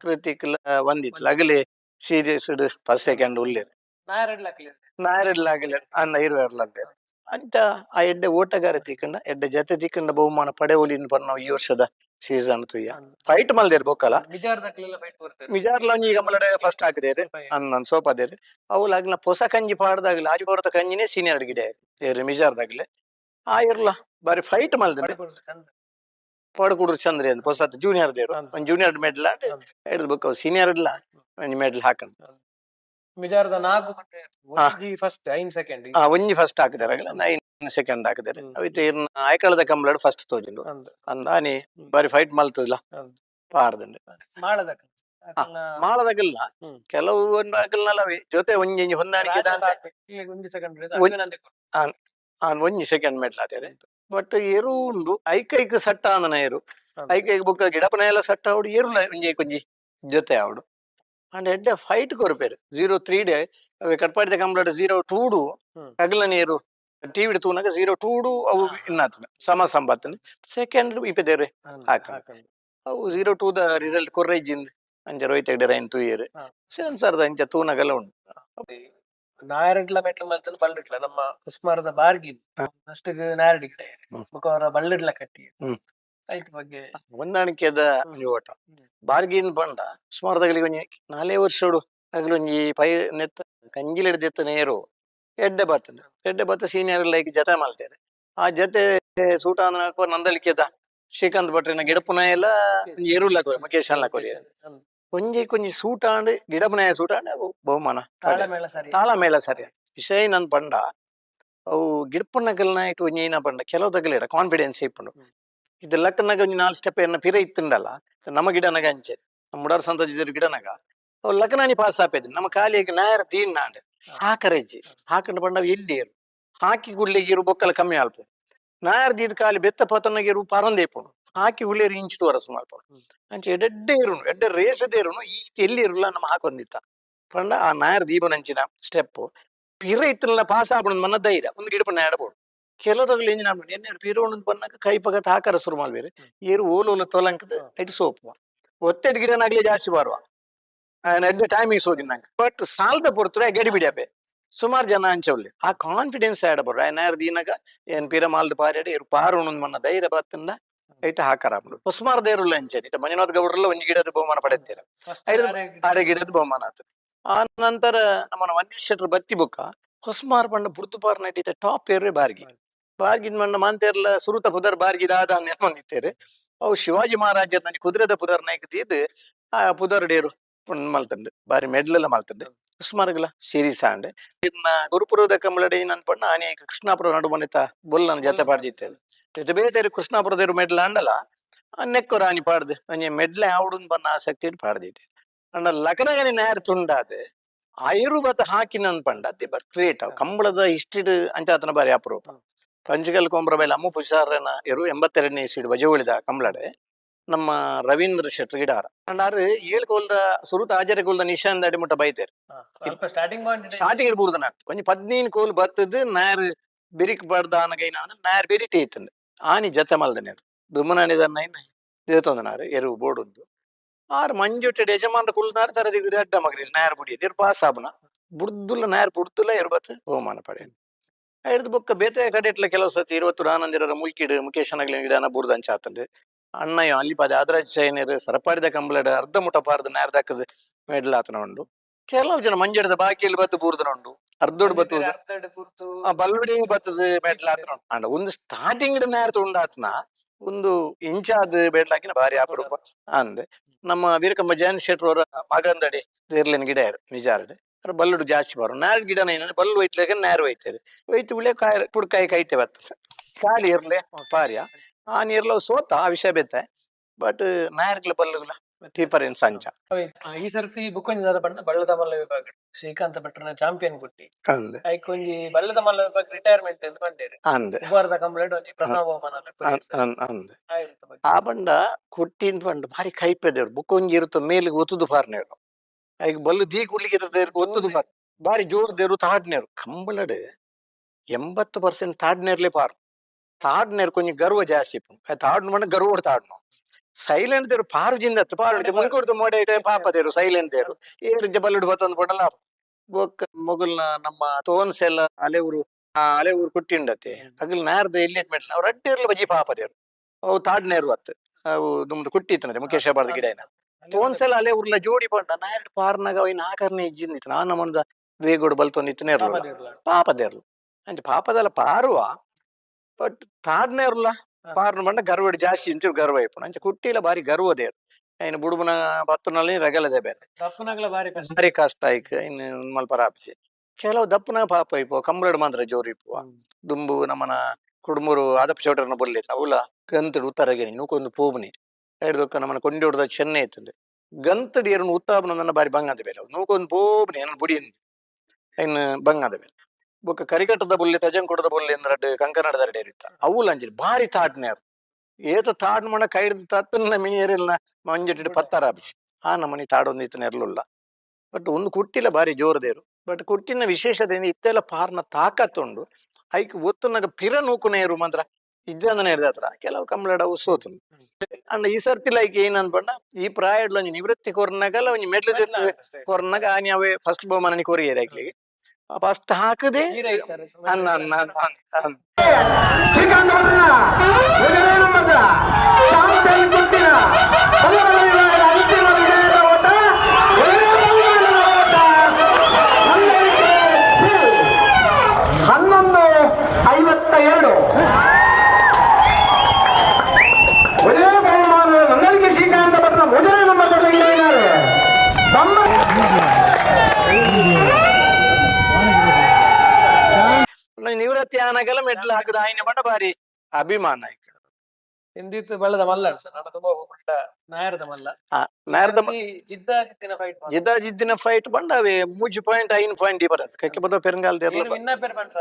ಕೃತಿಕ್ ಒಂದಿತ್ಲ. ಅಗಲಿ ಸೀರಿಯಸ್ ಫಸ್ಟ್ ಸೆಕೆಂಡ್ ಹಾಕ್ಲಿ ನಾಯರೆಡ್ಲಾಗಲಿ ಅನ್ನ ಇರುವರ್ಲಂತೆ. ಅಂತ ಆ ಎಡ್ಡೆ ಓಟಗಾರ ತಿಕ್ಕಂಡ ಎಡ್ಡೆ ಜತೆ ತಿಕ್ಕಂಡ ಬಹುಮಾನ ಪಡೆವಲಿನ ಪರ್ ನಾವು ಈ ವರ್ಷದ ಸೀಸನ್ ತುಯ್ಯ ಫೈಟ್ ಮಲ್ದೇರ್ ಬೊಕ್ಕಲ ಮಿಜಾರ್ ಫೈಟ್ ಈಗ ಮಲಡೆ ಫಸ್ಟ್ ಹಾಕಿದೇರಿ ಅನ್ನ ಸೋಪದೇರಿ ಅವು ಆಗ್ಲ ಹೊಸ ಕಂಜಿ ಪಾಡ್ದಾಗ್ಲಿ ಆಜು ಬರತ ಕಂಜಿನೇ ಸೀನಿಯರ್ ಗಿಡ ಏರಿ ಮಿಜಾರ್ದಾಗ್ಲೆ. ಆ ಇರ್ಲ. ಬಾರಿ ಫೈಟ್ ಮಲ್ದ್ರೆ ಪಡ್ಕುಡ್ರು ಚಂದ್ರಿ ಅಂತ ಹೊಸ ಜೂನಿಯರ್ ದೇರು ಹೌದು. ಒಂದ್ ಜೂನಿಯರ್ ಮೆಡ್ಲ. ಹಿಡಿದು ಬೊಕ್ಕ ಸೀನಿಯರ್ ಇಲ್ಲ ಒಂದ್ ಮೆಡ್ಲ್ ಹಾಕಂಡ್. ಮಿಜಾರ್ದ ನಾಲ್ಕು. ಫಸ್ಟ್ ಐನ್ ಸೆಕೆಂಡ್ ಆ ಒಂಜಿ ಫಸ್ಟ್ ಹಾಕಿದಾರೆ ನೈನ್ ಸೆಕೆಂಡ್ ಹಾಕಿದಾರೆ ಹ್ಮ್. ಅವೈತೆ ಇರ್ನ ಆಯ್ಕಳದ ಕಂಬಳಡ್ ಫಸ್ಟ್ ತೋಜುಂಡು. ಅಂದ ಆನಿ. ಬಾರಿ ಫೈಟ್ ಮಲ್ತದಿಲ್ಲ. ಪಾರ್ದಂಡೆ. ಕೆಲವು ಮಾಳದಾಗಿಲ್ಲ ಹ್ಮ್. ಕೆಲವು ಆಗಲ್ನಲ್ಲವೇ ಜೊತೆ ಒಂಜಿ ಹೊಂದಾಣಿಕೆ ಒಂದ್- ಆ ಒಂಜಿ ಸೆಕೆಂಡ್ ಮೆಟ್ಲಾತಾರೆ ಬಟ್ ಎರು ಉಂಡು ಐಕೈಕ್ ಸಟ್ಟ ಅಂದನ ಏರು. ಐಕೈಕ್ ಬುಕ್ಕ ಗಿಡಪನ ಎಲ್ಲ ಸಟ್ಟ ಅವಡು ಏರುಲ ಒಂಜಿ ಕೊಂಜಿ ಜೊತೆ ಆವಡು ಅಂಡ್ ಎಡ್ಡೆ ಫೈಟ್ ಕೊರಪೇರು. ಜೀರೋ ತ್ರೀ ಡೇ ಅವೆ ಕಟ್ಪಾಡಿದ ಕಂಪ್ಲೀಟ್ ಜೀರೋ ಟೂಡು ಅಗಲ ಅಗಲನ ಏರು ಟಿವಿ ತೂನಾಗ ಜೀರೋ ಟೂಡು ಅವು. ಇನ್ನಾತನ ಸಮ ಸಂಬತ್ತನೆ ಸೆಕೆಂಡ್ ಇಪ್ಪತ್ತೇರು ಹಾಕ ಅವು ಜೀರೋ ಟೂ ದ ರಿಸಲ್ಟ್ ಕೊರ್ರೈಜಿಂದ ಅಂಜ ರೋಹಿತ್ ರೈನ್ ಟೂ ಇಯರ್. ಸೆನ್ಸರ್ದ ಅಂಚ ತೂನಗಲ್ಲ ಉಂಟು ನಾಯರಡ್ಲ ಮೆಟ್ಲ ಮಲ್ತನ ಬಲ್ಲಿಡ್ಲ ನಮ್ಮ ಕುಸ್ಮಾರದ ಬಾರ್ಗಿ. ಅಷ್ಟಿಗೆ ನಾಯರಡಿ ಗಿಡ ಹ್ಮ್. ಬೊಕ ಅವರ ಬಲ್ಲಿಡ್ಲ ಕಟ್ಟಿ ಆಯ್ತು ಬಗ್ಗೆ ಹೊಂದಾಣಿಕೆದ ಓಟ. ಬಾರ್ಗಿನ್ ಬಂಡ ಸುಮಾರದಾಗಲಿ ಒಂಜಿ ನಾಲೇ ವರ್ಷಡು ಅಗಲೊಂಜಿ ಪೈ ನೆತ್ತ ಕಂಜಿಲಿಡ್ದೆತ್ತ ನೇರು ಎಡ್ಡೆ ಬರ್ತದೆ. ಎಡ್ಡೆ ಬತ್ತ ಸೀನಿಯರ್ ಲೈಕ್ ಜತೆ ಮಲ್ತೇನೆ. ಆ ಜತೆ ಸೂಟ ಹಾಕುವ ನಂದಲಿಕೆದ ಶ್ರೀಕಾಂತ್ ಭಟ್ರಿನ ಗಿಡಪುನ ಎಲ್ಲ ಎರುಲ್ಲ ಮುಖೇಶ್ ಅಲ್ಲ ಹ್ಮ್. ಒಂಜಿ ಕೊಂಜಿ ಸೂಟಾಂಡು ಗಿಡಪುನಾಯ ಸೂಟಾಂಡ್ ಬಹುಮಾನ. ತಾಳಮೇಳ ಸರಿ. ವಿಷಯ ನನ್ ಪಂಡ. ಅವು ಗಿಡಪುಣ್ಣಗಲ್ನ ಇಟ್ಟು ಒಂಜಿ ಏನ ಪಂಡ. ಕೆಲವು ತಗಲಿಡ ಕಾನ್ಫಿಡೆನ್ಸ್ ಇಪ್ಪುಂಡು. ಇದು ಲಕ್ಕನಾಗ ಒಂಜಿ ನಾಲ್ ಸ್ಟೆಪ್ ಏನ ಪಿರ ಇತ್ತುಂಡಲ್ಲ ನಮ್ಮ ಗಿಡನಾಗ ಅಂಚೆ. ನಮ್ಮ ಮುಡಾರ್ ಸಂತದಿದ್ರು ಗಿಡನಾಗ. ಅವು ಲಕ್ಕನಾನಿ ಪಾಸ್ ಆಪೇದ್. ನಮ್ಮ ಕಾಲಿಗೆ ನಾಯರ ತೀನ್ ನಾಂಡ್. ಹಾಕರೆಜ್ಜಿ ಹಾಕೊಂಡು ಬಣ್ಣ ಎಲ್ಲಿ ಇರು? ಹಾಕಿ ಗುಳ್ಳಿಗೆ ಇರು ಬೊಕ್ಕಲ ಕಮ್ಮಿ ಆಲ್ಪು ನಾಯರ್ ದೀದ್ ಕಾಲಿ ಬೆತ್ತ ಪತನಗೆ ಇರು ಪರಂದೆ ಇಪ್ಪುಂಡು ಹಾಕಿ ಉಳ್ಳೇರು ಇಂಚು ತೋರ ಮಾಲ್ಪ. ಅಂಚೆ ಎಡ್ಡೆ ಇರುನು ಎಡ್ಡೆ ರೇಸದೇ ಇರುನು ಈ ಎಲ್ಲಿ ಇರಲ್ಲ ನಮ್ಮ ಹಾಕೊಂದಿತ್ತ ಪಂಡ ಆ ನಾಯರ್ ದೀಪನಂಚಿನ ಸ್ಟೆಪ್ ಪಿರ ಇತ್ತಲ್ಲ ಪಾಸ್ ಆಗ್ಬಿಡ್ ಮನ ಧೈರ್ಯ. ಒಂದು ಗಿಡ ಪಣ್ಣ ಆಡಬಹುದು ಕೆಲವದಾಗ ಎಂಜಿನ ಆಗ್ಬಿಡು ಎನ್ನೆ ಪಿರ ಒಂದು ಬನ್ನಕ ಕೈ ಪಗತ್ ಹಾಕರ ಶುರು ಮಾಡ್ಬೇರೆ. ಏರು ಓಲು ತೋಲಂಕದ ಐಟ್ ಸೋಪುವ. ಒತ್ತೆಡ್ ಗಿಡನಾಗ್ಲಿ ಜಾಸ್ತಿ ಬರುವ. ಎಡ್ಡೆ ಟೈಮಿಂಗ್ ಹೋಗಿ ನಂಗೆ ಬಟ್ ಸಾಲದ ಪೊರ್ತುರೆ ಗಡಿ ಬಿಡಿಯಬೆ ಸುಮಾರು ಜನ ಅಂಚವಲ್ಲಿ ಆ ಕಾನ್ಫಿಡೆನ್ಸ್ ಆಡ ಬರ ನಾಯರ್ ದೀನಾಗ ಏನ್ ಪಿರ ಮಾಲ್ದ ಪಾರ್ಯಾಡ ಇರು ಪಾರು ಮನ್ನ ಧೈರ್ಯ ಬತ್ತಿಂದ ಐಟ ಹಾಕಾರ ಸುಮಾರು ದೇರುಲ್ಲ ಅಂಚೆ ಮಂಜುನಾಥ್ ಗೌಡ್ರಲ್ಲ ಒಂದು ಗಿಡದ ಬಹುಮಾನ ಪಡೆದಿರ. ಆಡೆ ಗಿಡದ ಬಹುಮಾನ ಆತ ಆ ನಂತರ ನಮ್ಮ ವನ್ಯೇಶ್ ಶೆಟ್ರ್ ಬತ್ತಿ ಬುಕ್ಕ ಹೊಸ್ಮಾರ್ ಪಂಡ ಬುರ್ದುಪಾರ್ ನಟಿತ ಟಾಪ್ ಏರ್ರೆ ಬಾರ್ಗಿ ಬಾರ್ಗಿದ್ ಮಣ್ಣ ಮಾಂತೇರ್ಲ ಸುರುತ ಪುದರ್ ಬಾರ್ಗಿದ ಆದ ನೆನ್ಪೊಂದಿತ್ತೇರೆ ಅವು ಶಿವಾಜಿ ಮಹಾರಾಜರ್ ನನಗೆ ಕುದುರೆದ ಪುದರ್ ನಾಯಕ ತೀದ್ ಆ ಪುದರ್ ಡೇರು ಮಲ್ತಂಡು ಬಾರಿ ಮೆಡ್ಲೆಲ್ಲ ಮಲ್ತಂಡು. ಉಸ್ಮಾರ್ಗಲ ಸೀರೀಸ್ ಅಂಡೆ ಇನ್ನ ಗುರುಪುರದ ಕಮಲಡಿ ನನ್ ಪಣ್ಣ ಅನೇಕ ಕೃಷ್ಣಾಪುರ ನಡುಮನಿತ ಬೊಲ್ಲನ ಜತೆ ಪಾಡ್ದಿತ್ತೆ ಜೊತೆ ಬೇರೆ ಕೃಷ್ಣಾಪುರದ ಮೆಡ್ಲ ಅಂಡಲ್ಲ ನೆಕ್ಕು ಆನಿ ಪಾಡ್ದು. ಒಂಜಿ ಮೆಡ್ಲೆ ಆವಡುನ್ ಬನ್ನ ಆಸಕ್ತಿ ಪಾಡ್ದಿತ್ತೆ. ಅಣ್ಣ ಲಕನಗನಿ ನೇರ ತುಂಡಾದೆ ಆಯುರ್ವೇದ ಹಾಕಿ ಹಾಕಿನ ಪಂಡ ದಿ ಬರ್ ಕ್ರಿಯೇಟ್ ಕಂಬಳದ ಹಿಸ್ಟ್ರಿ ಅಂಚಾತನ ಬಾರಿ ಅಪರೂಪ. ಪಂಚಗಲ್ ಕೊಂಬ್ರ ಮೇಲೆ ಅಮ್ಮು ಪುಷಾರನ ಇರು ಎಂಬತ್ತೆರಡನೇ ಇಸ್ಟಿಡ್ ಬಜೆ ಉಳಿದ ಕಂಬಳಡೆ. ನಮ್ಮ ರವೀಂದ್ರ ಶೆಟ್ರ್ ಗಿಡಾರ. ಅಂಡಾರು ಏಳು ಕೋಲ್ದ ಸುರುತ ಆಚಾರ್ಯ ಕೋಲ್ದ ನಿಶಾನ್ ದಾಡಿ ಮುಟ್ಟ ಬೈತೇರ್ ಸ್ಟಾರ್ಟಿಂಗ್ ಸ್ಟಾರ್ಟಿಂಗ್ ಸ್ಟಾರ್ಟಿಂಗ್ ಬೂರ್ದನ ಒಂಜಿ ಪದ್ನೀನ್ ಕೋಲ್ ಬತ್ತದ ನಾರ್ ಬಿರಿಕ್ ಪಡ್ದ ಆನಗೈನ ನಾರ್ ಬೆರಿಟಿ ಐತಂದು. ಆನಿ ಜತೆ ಮಲ್ದನೆ ದುಮ್ಮನಾಣಿದನ್ನ ದೇತೊಂದನಾರು ಎರು ಬೋಡುಂದು ಆರು ಮಂಜುಟ್ಟೆ ಯಜಮಾನ್ರ ಕುಳ್ನಾರ್ ತರದಿದ್ದು ಅಡ್ಡ ಮಗರಿ ನಾಯರ್ ಬುಡಿ ಇರ್ ಪಾಸ್ ಆಬನ ಬುಡ್ದುಲ್ಲ ನಾಯರ್ ಬುಡ್ದುಲ್ಲ ಇರ್ಬತ್ ಬಹುಮಾನ ಪಡೆ ಹಿಡ್ದು ಬೊಕ್ಕ ಬೇತೆ ಕಡೆ ಇಟ್ಲ ಕೆಲವು ಸತಿ ಇರುವತ್ತು ಆನಂದಿರ ಮುಲ್ಕಿಡ್ ಮುಖೇಶ್ ಅನಗ್ಲಿನ ಗಿಡನ ಬುಡ್ದು ಅಂಚಾತಂದು ಅಣ್ಣಯ್ಯ ಅಲ್ಲಿ ಪದ ಆದರಾಜ್ ಸರಪಾಡಿದ ಕಂಬಳಡ ಅರ್ಧ ಮುಟ ಪಾರ್ದು ನಾಯರ್ ದಕ್ಕದ ಮೆಡ್ಲ್ ಆತನ ಉಂಡು. ಕೆಲವು ಜನ ಮಂಜಡದ ಬಾಕಿಯಲ್ಲಿ ಬತ್ತು ಬೂರ್ದನ ಉಂಡು. ಅರ್ಧೋಡ್ ಬತ್ತು ಬಲ್ವಡಿ ಬತ್ತದ ಮೆಟ್ಲ ಉಂಡು. ಅಂಡ ಒಂದು ಸ್ಟಾರ್ಟಿಂಗ್ ನೇರ ಉಂಡಾತನ ಒಂದು ಇಂಚಾದ್ ಬೇಡ್ಲಾಕಿನ ಭಾರಿ ಅಪರೂಪ ಅಂದೆ ನಮ್ಮ ವೀರಕಂಬ ಜಯನ್ ಶೆಟ್ರ್ ಅವರ ಮಗಂದಡಿ ಇರ್ಲಿನ ಗಿಡ ಇರು ನಿಜಾರಡೆ ಬಲ್ಲುಡು ಜಾಸ್ತಿ ಬರು. ನೇರ ಗಿಡನ ಏನಂದ್ರೆ ಬಲ್ಲು ಒಯ್ತ್ಲಾಗ ನೇರು ಒಯ್ತೇವೆ. ಒಯ್ತು ಬಿಳೆ ಕಾಯಿ ಪುಡ್ಕಾಯಿ ಕೈತೆ ಬರ್ತದೆ ಖಾಲಿ ಇರ್ಲೆ ಪಾರ್ಯ. ಆ ನೀರ್ಲ ಸೋತ ಆ ವಿಷಯ ಬೆತ್ತೆ ಬಟ್ ನಾಯರ್ಗ್ಲ ಬಲ್ಲುಗ್ಲ ಅಂಚ ಅವೆ, ಆ, ಈ ಸರ್ತಿ ಬುಕ್ಕೊಂಜಿ ಬಣ್ಣ ಬಳ್ಳದ ಮಲ್ಲ ವಿಭಾಗ ಶ್ರೀಕಾಂತ ಭಟ್ರನ ಚಾಂಪಿಯನ್ ಗುಟ್ಟಿ. ಅಂದೆ. ಐಕೊಂಜಿ ಬಳ್ಳದ ಮಲ್ಲ ವಿಭಾಗ ರಿಟೈರ್ಮೆಂಟ್ ಅಂತ ಬಂದಿರಿ ಅಂದೆ. ಉಪಾರದ ಕಂಪ್ಲೇಂಟ್ ಒಂಜಿ ಪ್ರಥಮ ಬಹುಮಾನ ಅಂದೆ. ಆ ಬಂಡ ಕುಟ್ಟಿನ ಬಂಡ ಭಾರಿ ಕೈಪೆದೇವ್ರು. ಬುಕ್ಕೊಂಜಿ ಇರುತ್ತ ಮೇಲಿಗೆ ಒತ್ತುದು ಪಾರ್ನೇರು ಐಕ್ ಬಲ್ಲು ದೀ ಕುಡ್ಲಿಕ್ಕೆ ಇರ್ತದೆ ಒತ್ತುದು ಪಾರ್ ಬಾರಿ ಜೋರ್ದೇರು ತಾಡ್ನೇರು ಕಂಬಳಡೆ ಎಂಬತ್ತು ಪರ್ಸೆಂಟ್ ತಾಡ್ನೇರ್ಲೆ ಪಾರು ತಾಡ್ನೇರು ಕೊಂಚ ಗರ್ವ ಜಾಸ್ತಿ ತಾಡ್ನ ಗರ್ವ ತಾಡ್ನು. ಸೈಲೆಂಟ್ ದೇರು ಪಾರು ಜಿಂದತ್ತು ಪಾರು ಮುನ್ಕೊಡ್ತು ಮೋಡೆ ಐತೆ ಪಾಪ ದೇರು ಸೈಲೆಂಟ್ ದೇರು ಏಳು ಬಲ್ಲುಡು ಬತ್ತೊಂದು ಪಡಲ್ಲ ಬೋಕ್ ಮೊಗಲ್ನ ನಮ್ಮ ತೋನ್ಸ್ ಎಲ್ಲ ಅಲೆ ಊರು ಆ ಅಲೆ ಊರು ಕುಟ್ಟಿಂಡತ್ತೆ ಅಗಲ್ ನಾರ್ದ ಎಲ್ಲಿ ಮೆಟ್ಲ ಅವ್ರು ಅಡ್ಡಿರ್ಲ ಬಜಿ ಪಾಪ ದೇರು ಅವು ತಾಡ್ನೇರು ಅತ್ತು ಅವು ನಮ್ದು ಕುಟ್ಟಿತ್ತನದೆ ಮುಖೇಶ್ ಬಾರ್ದ ಗಿಡ ಏನ ತೋನ್ಸಲ ಅಲೆ ಊರ್ಲ ಜೋಡಿ ಬಂಡ ನಾರ್ಡ್ ಪಾರ್ನಾಗ ಅವ್ ಆಕರ್ನೆ ಇಜ್ಜಿಂದಿತ್ತು ನಾನು ಮಂದ ವೇಗೋಡು ಬಲ್ತೊಂದಿತ್ತನೇ ಇರ್ಲಿಲ್ಲ. ಪಾಪ ಪಾಪದೇರ್ಲು ಅಂಚೆ ಪಾಪದಲ್ಲ ಪಾರುವ? ಬಟ್ ತಾಡ್ನೇರ್ಲ ಹ. ಪಾರ್ನ ಮಂಡ ಗರ್ವಡ್ ಜಾಸ್ತಿ ಇಂಚೂರು ಗರ್ವ ಇಪ್ಪಣ ಅಂಚೆ ಕುಟ್ಟಿಲ ಬಾರಿ ಗರ್ವದೇರು ಇನ್ನು ಬುಡುಬುನ ಬತ್ತನಲ್ಲಿ ರಗಲದೆ ಬೇರೆ. ದಪ್ಪನಾಗ್ಲ ಬಾರಿ ಕಷ್ಟ. ಬಾರಿ ಕಷ್ಟ ಐಕ್ ಇನ್ನು ಮಲ್ಪ ರಾಪಿಸಿ ಕೆಲವು ದಪ್ಪನ ಪಾಪ ಇಪ್ಪು ಕಂಬಳಡ್ ಮಾತ್ರ ಜೋರು ಇಪ್ಪುವ. ದುಂಬು ನಮ್ಮನ ಕುಡುಮೂರು ಆದಪ್ಪ ಚೌಟರ್ನ ಬೊಲ್ಲಿತ್ತು ಅವಲ ಗಂತಡು ಉತ್ತರಗೆನಿ ನೂಕೊಂದು ಪೂಬನಿ. ಹಿಡ್ದೊಕ್ಕ ನಮ್ಮನ ಕೊಂಡಿ ಹೊಡೆದ ಚೆನ್ನೈ ಇತ್ತಂದೆ ಗಂತಡಿ ಎರಡು ಉತ್ತಾಪನ ಬಾರಿ. ಬಂಗಾದ ಅವು ನೂಕೊಂದು ಪೋಬ್ನಿ. ನನ್ನ ಬುಡಿ ಇನ್ನು ಬಂಗಾದ ಬೇಲೆ ಬೊಕ್ಕ ಕರಿಕಟ್ಟದ ಬುಲ್ಲಿ ತಜನ್ ಕೊಡದ ಬುಲ್ಲಿ ಅಂದ್ರೆ ಕಂಕನಾಡದ అవు ಇತ್ತ ಅವು ಲಂಜಿರಿ ಭಾರಿ ತಾಟ್ನ್ಯಾರು ಏತ ತಾಡ್ ಮಣ ಕೈಡ್ ತತ್ತನ್ನ ಮಿನಿಯರೆಲ್ಲ ಪತ್ತಾರ ಬಿಸಿ ಆ ನಮ್ಮನಿ ತಾಡೊಂದು ಇತ್ತನ ಇರಲಿಲ್ಲ ಬಟ್ ಒಂದು ಕುಟ್ಟಿಲ ಬಾರಿ ಜೋರದೇರು. ಬಟ್ ಕುಟ್ಟಿನ ವಿಶೇಷತೆ ಏನು ಇತ್ತೆಲ್ಲ ಪಾರ್ನ ತಾಕತ್ತುಂಡು ಐಕ್ ಒತ್ತನಾಗ ಪಿರ ನೂಕುನೇರು ಮಾತ್ರ ಇಜ್ಜಂದನೆ ಹಿಡ್ದತ್ರ ಕೆಲವು ಕಂಬಳಡವು ಸೋತು ಅಂಡ್ ಈ ಸರ್ತಿ ಲೈಕ್ ಏನಂದ್ ಬಂಡ ಈ ಪ್ರಾಯಡ್ಲ ನಿವೃತ್ತಿ ಕೊರ್ನಾಗಲ್ಲ ಒಂಜಿ ಮೆಡ್ಲು ಕೊರ್ನಾಗ ಆನಿ ಅವೇ ಫಸ್ಟ್ ಬಹುಮಾನ ಕೊರಿಯರ್ ಆಗ್ಲಿಗೆ ಫಸ್ಟ್ ಹಾಕದೆ. ಅನ್ನ ಅನ್ನ ಅನ್ನ ಅನ್ನ. ಶ್ರೀಕಾಂತ ಆನಾಗೆಲ್ಲ ಮೆಡ್ಲು ಹಾಕದ. ಆಯ್ನ ಬಂಡ ಬಾರಿ ಅಭಿಮಾನ ಬಳ್ಳದ ಮಲ್ಲ ಸರ್ ತುಂಬಾ ನಾಯರದ ಮಲ್ಲ. ಮ- ಜಿದ್ದಾಗಿತ್ತಿನ ಫೈಟ್ ಜಿದ್ದಾ ಜಿದ್ದಿನ ಫೈಟ್ ಬಂಡ ಅವೇ ಮೂಜಿ ಪಾಯಿಂಟ್ ಐನ್ ಪಾಯಿಂಟ್ ಬರಸ್ ಕಕ್ಕೆ ಬದ ಪೆರಂಗಾಲ್ ದೇರ್ಲ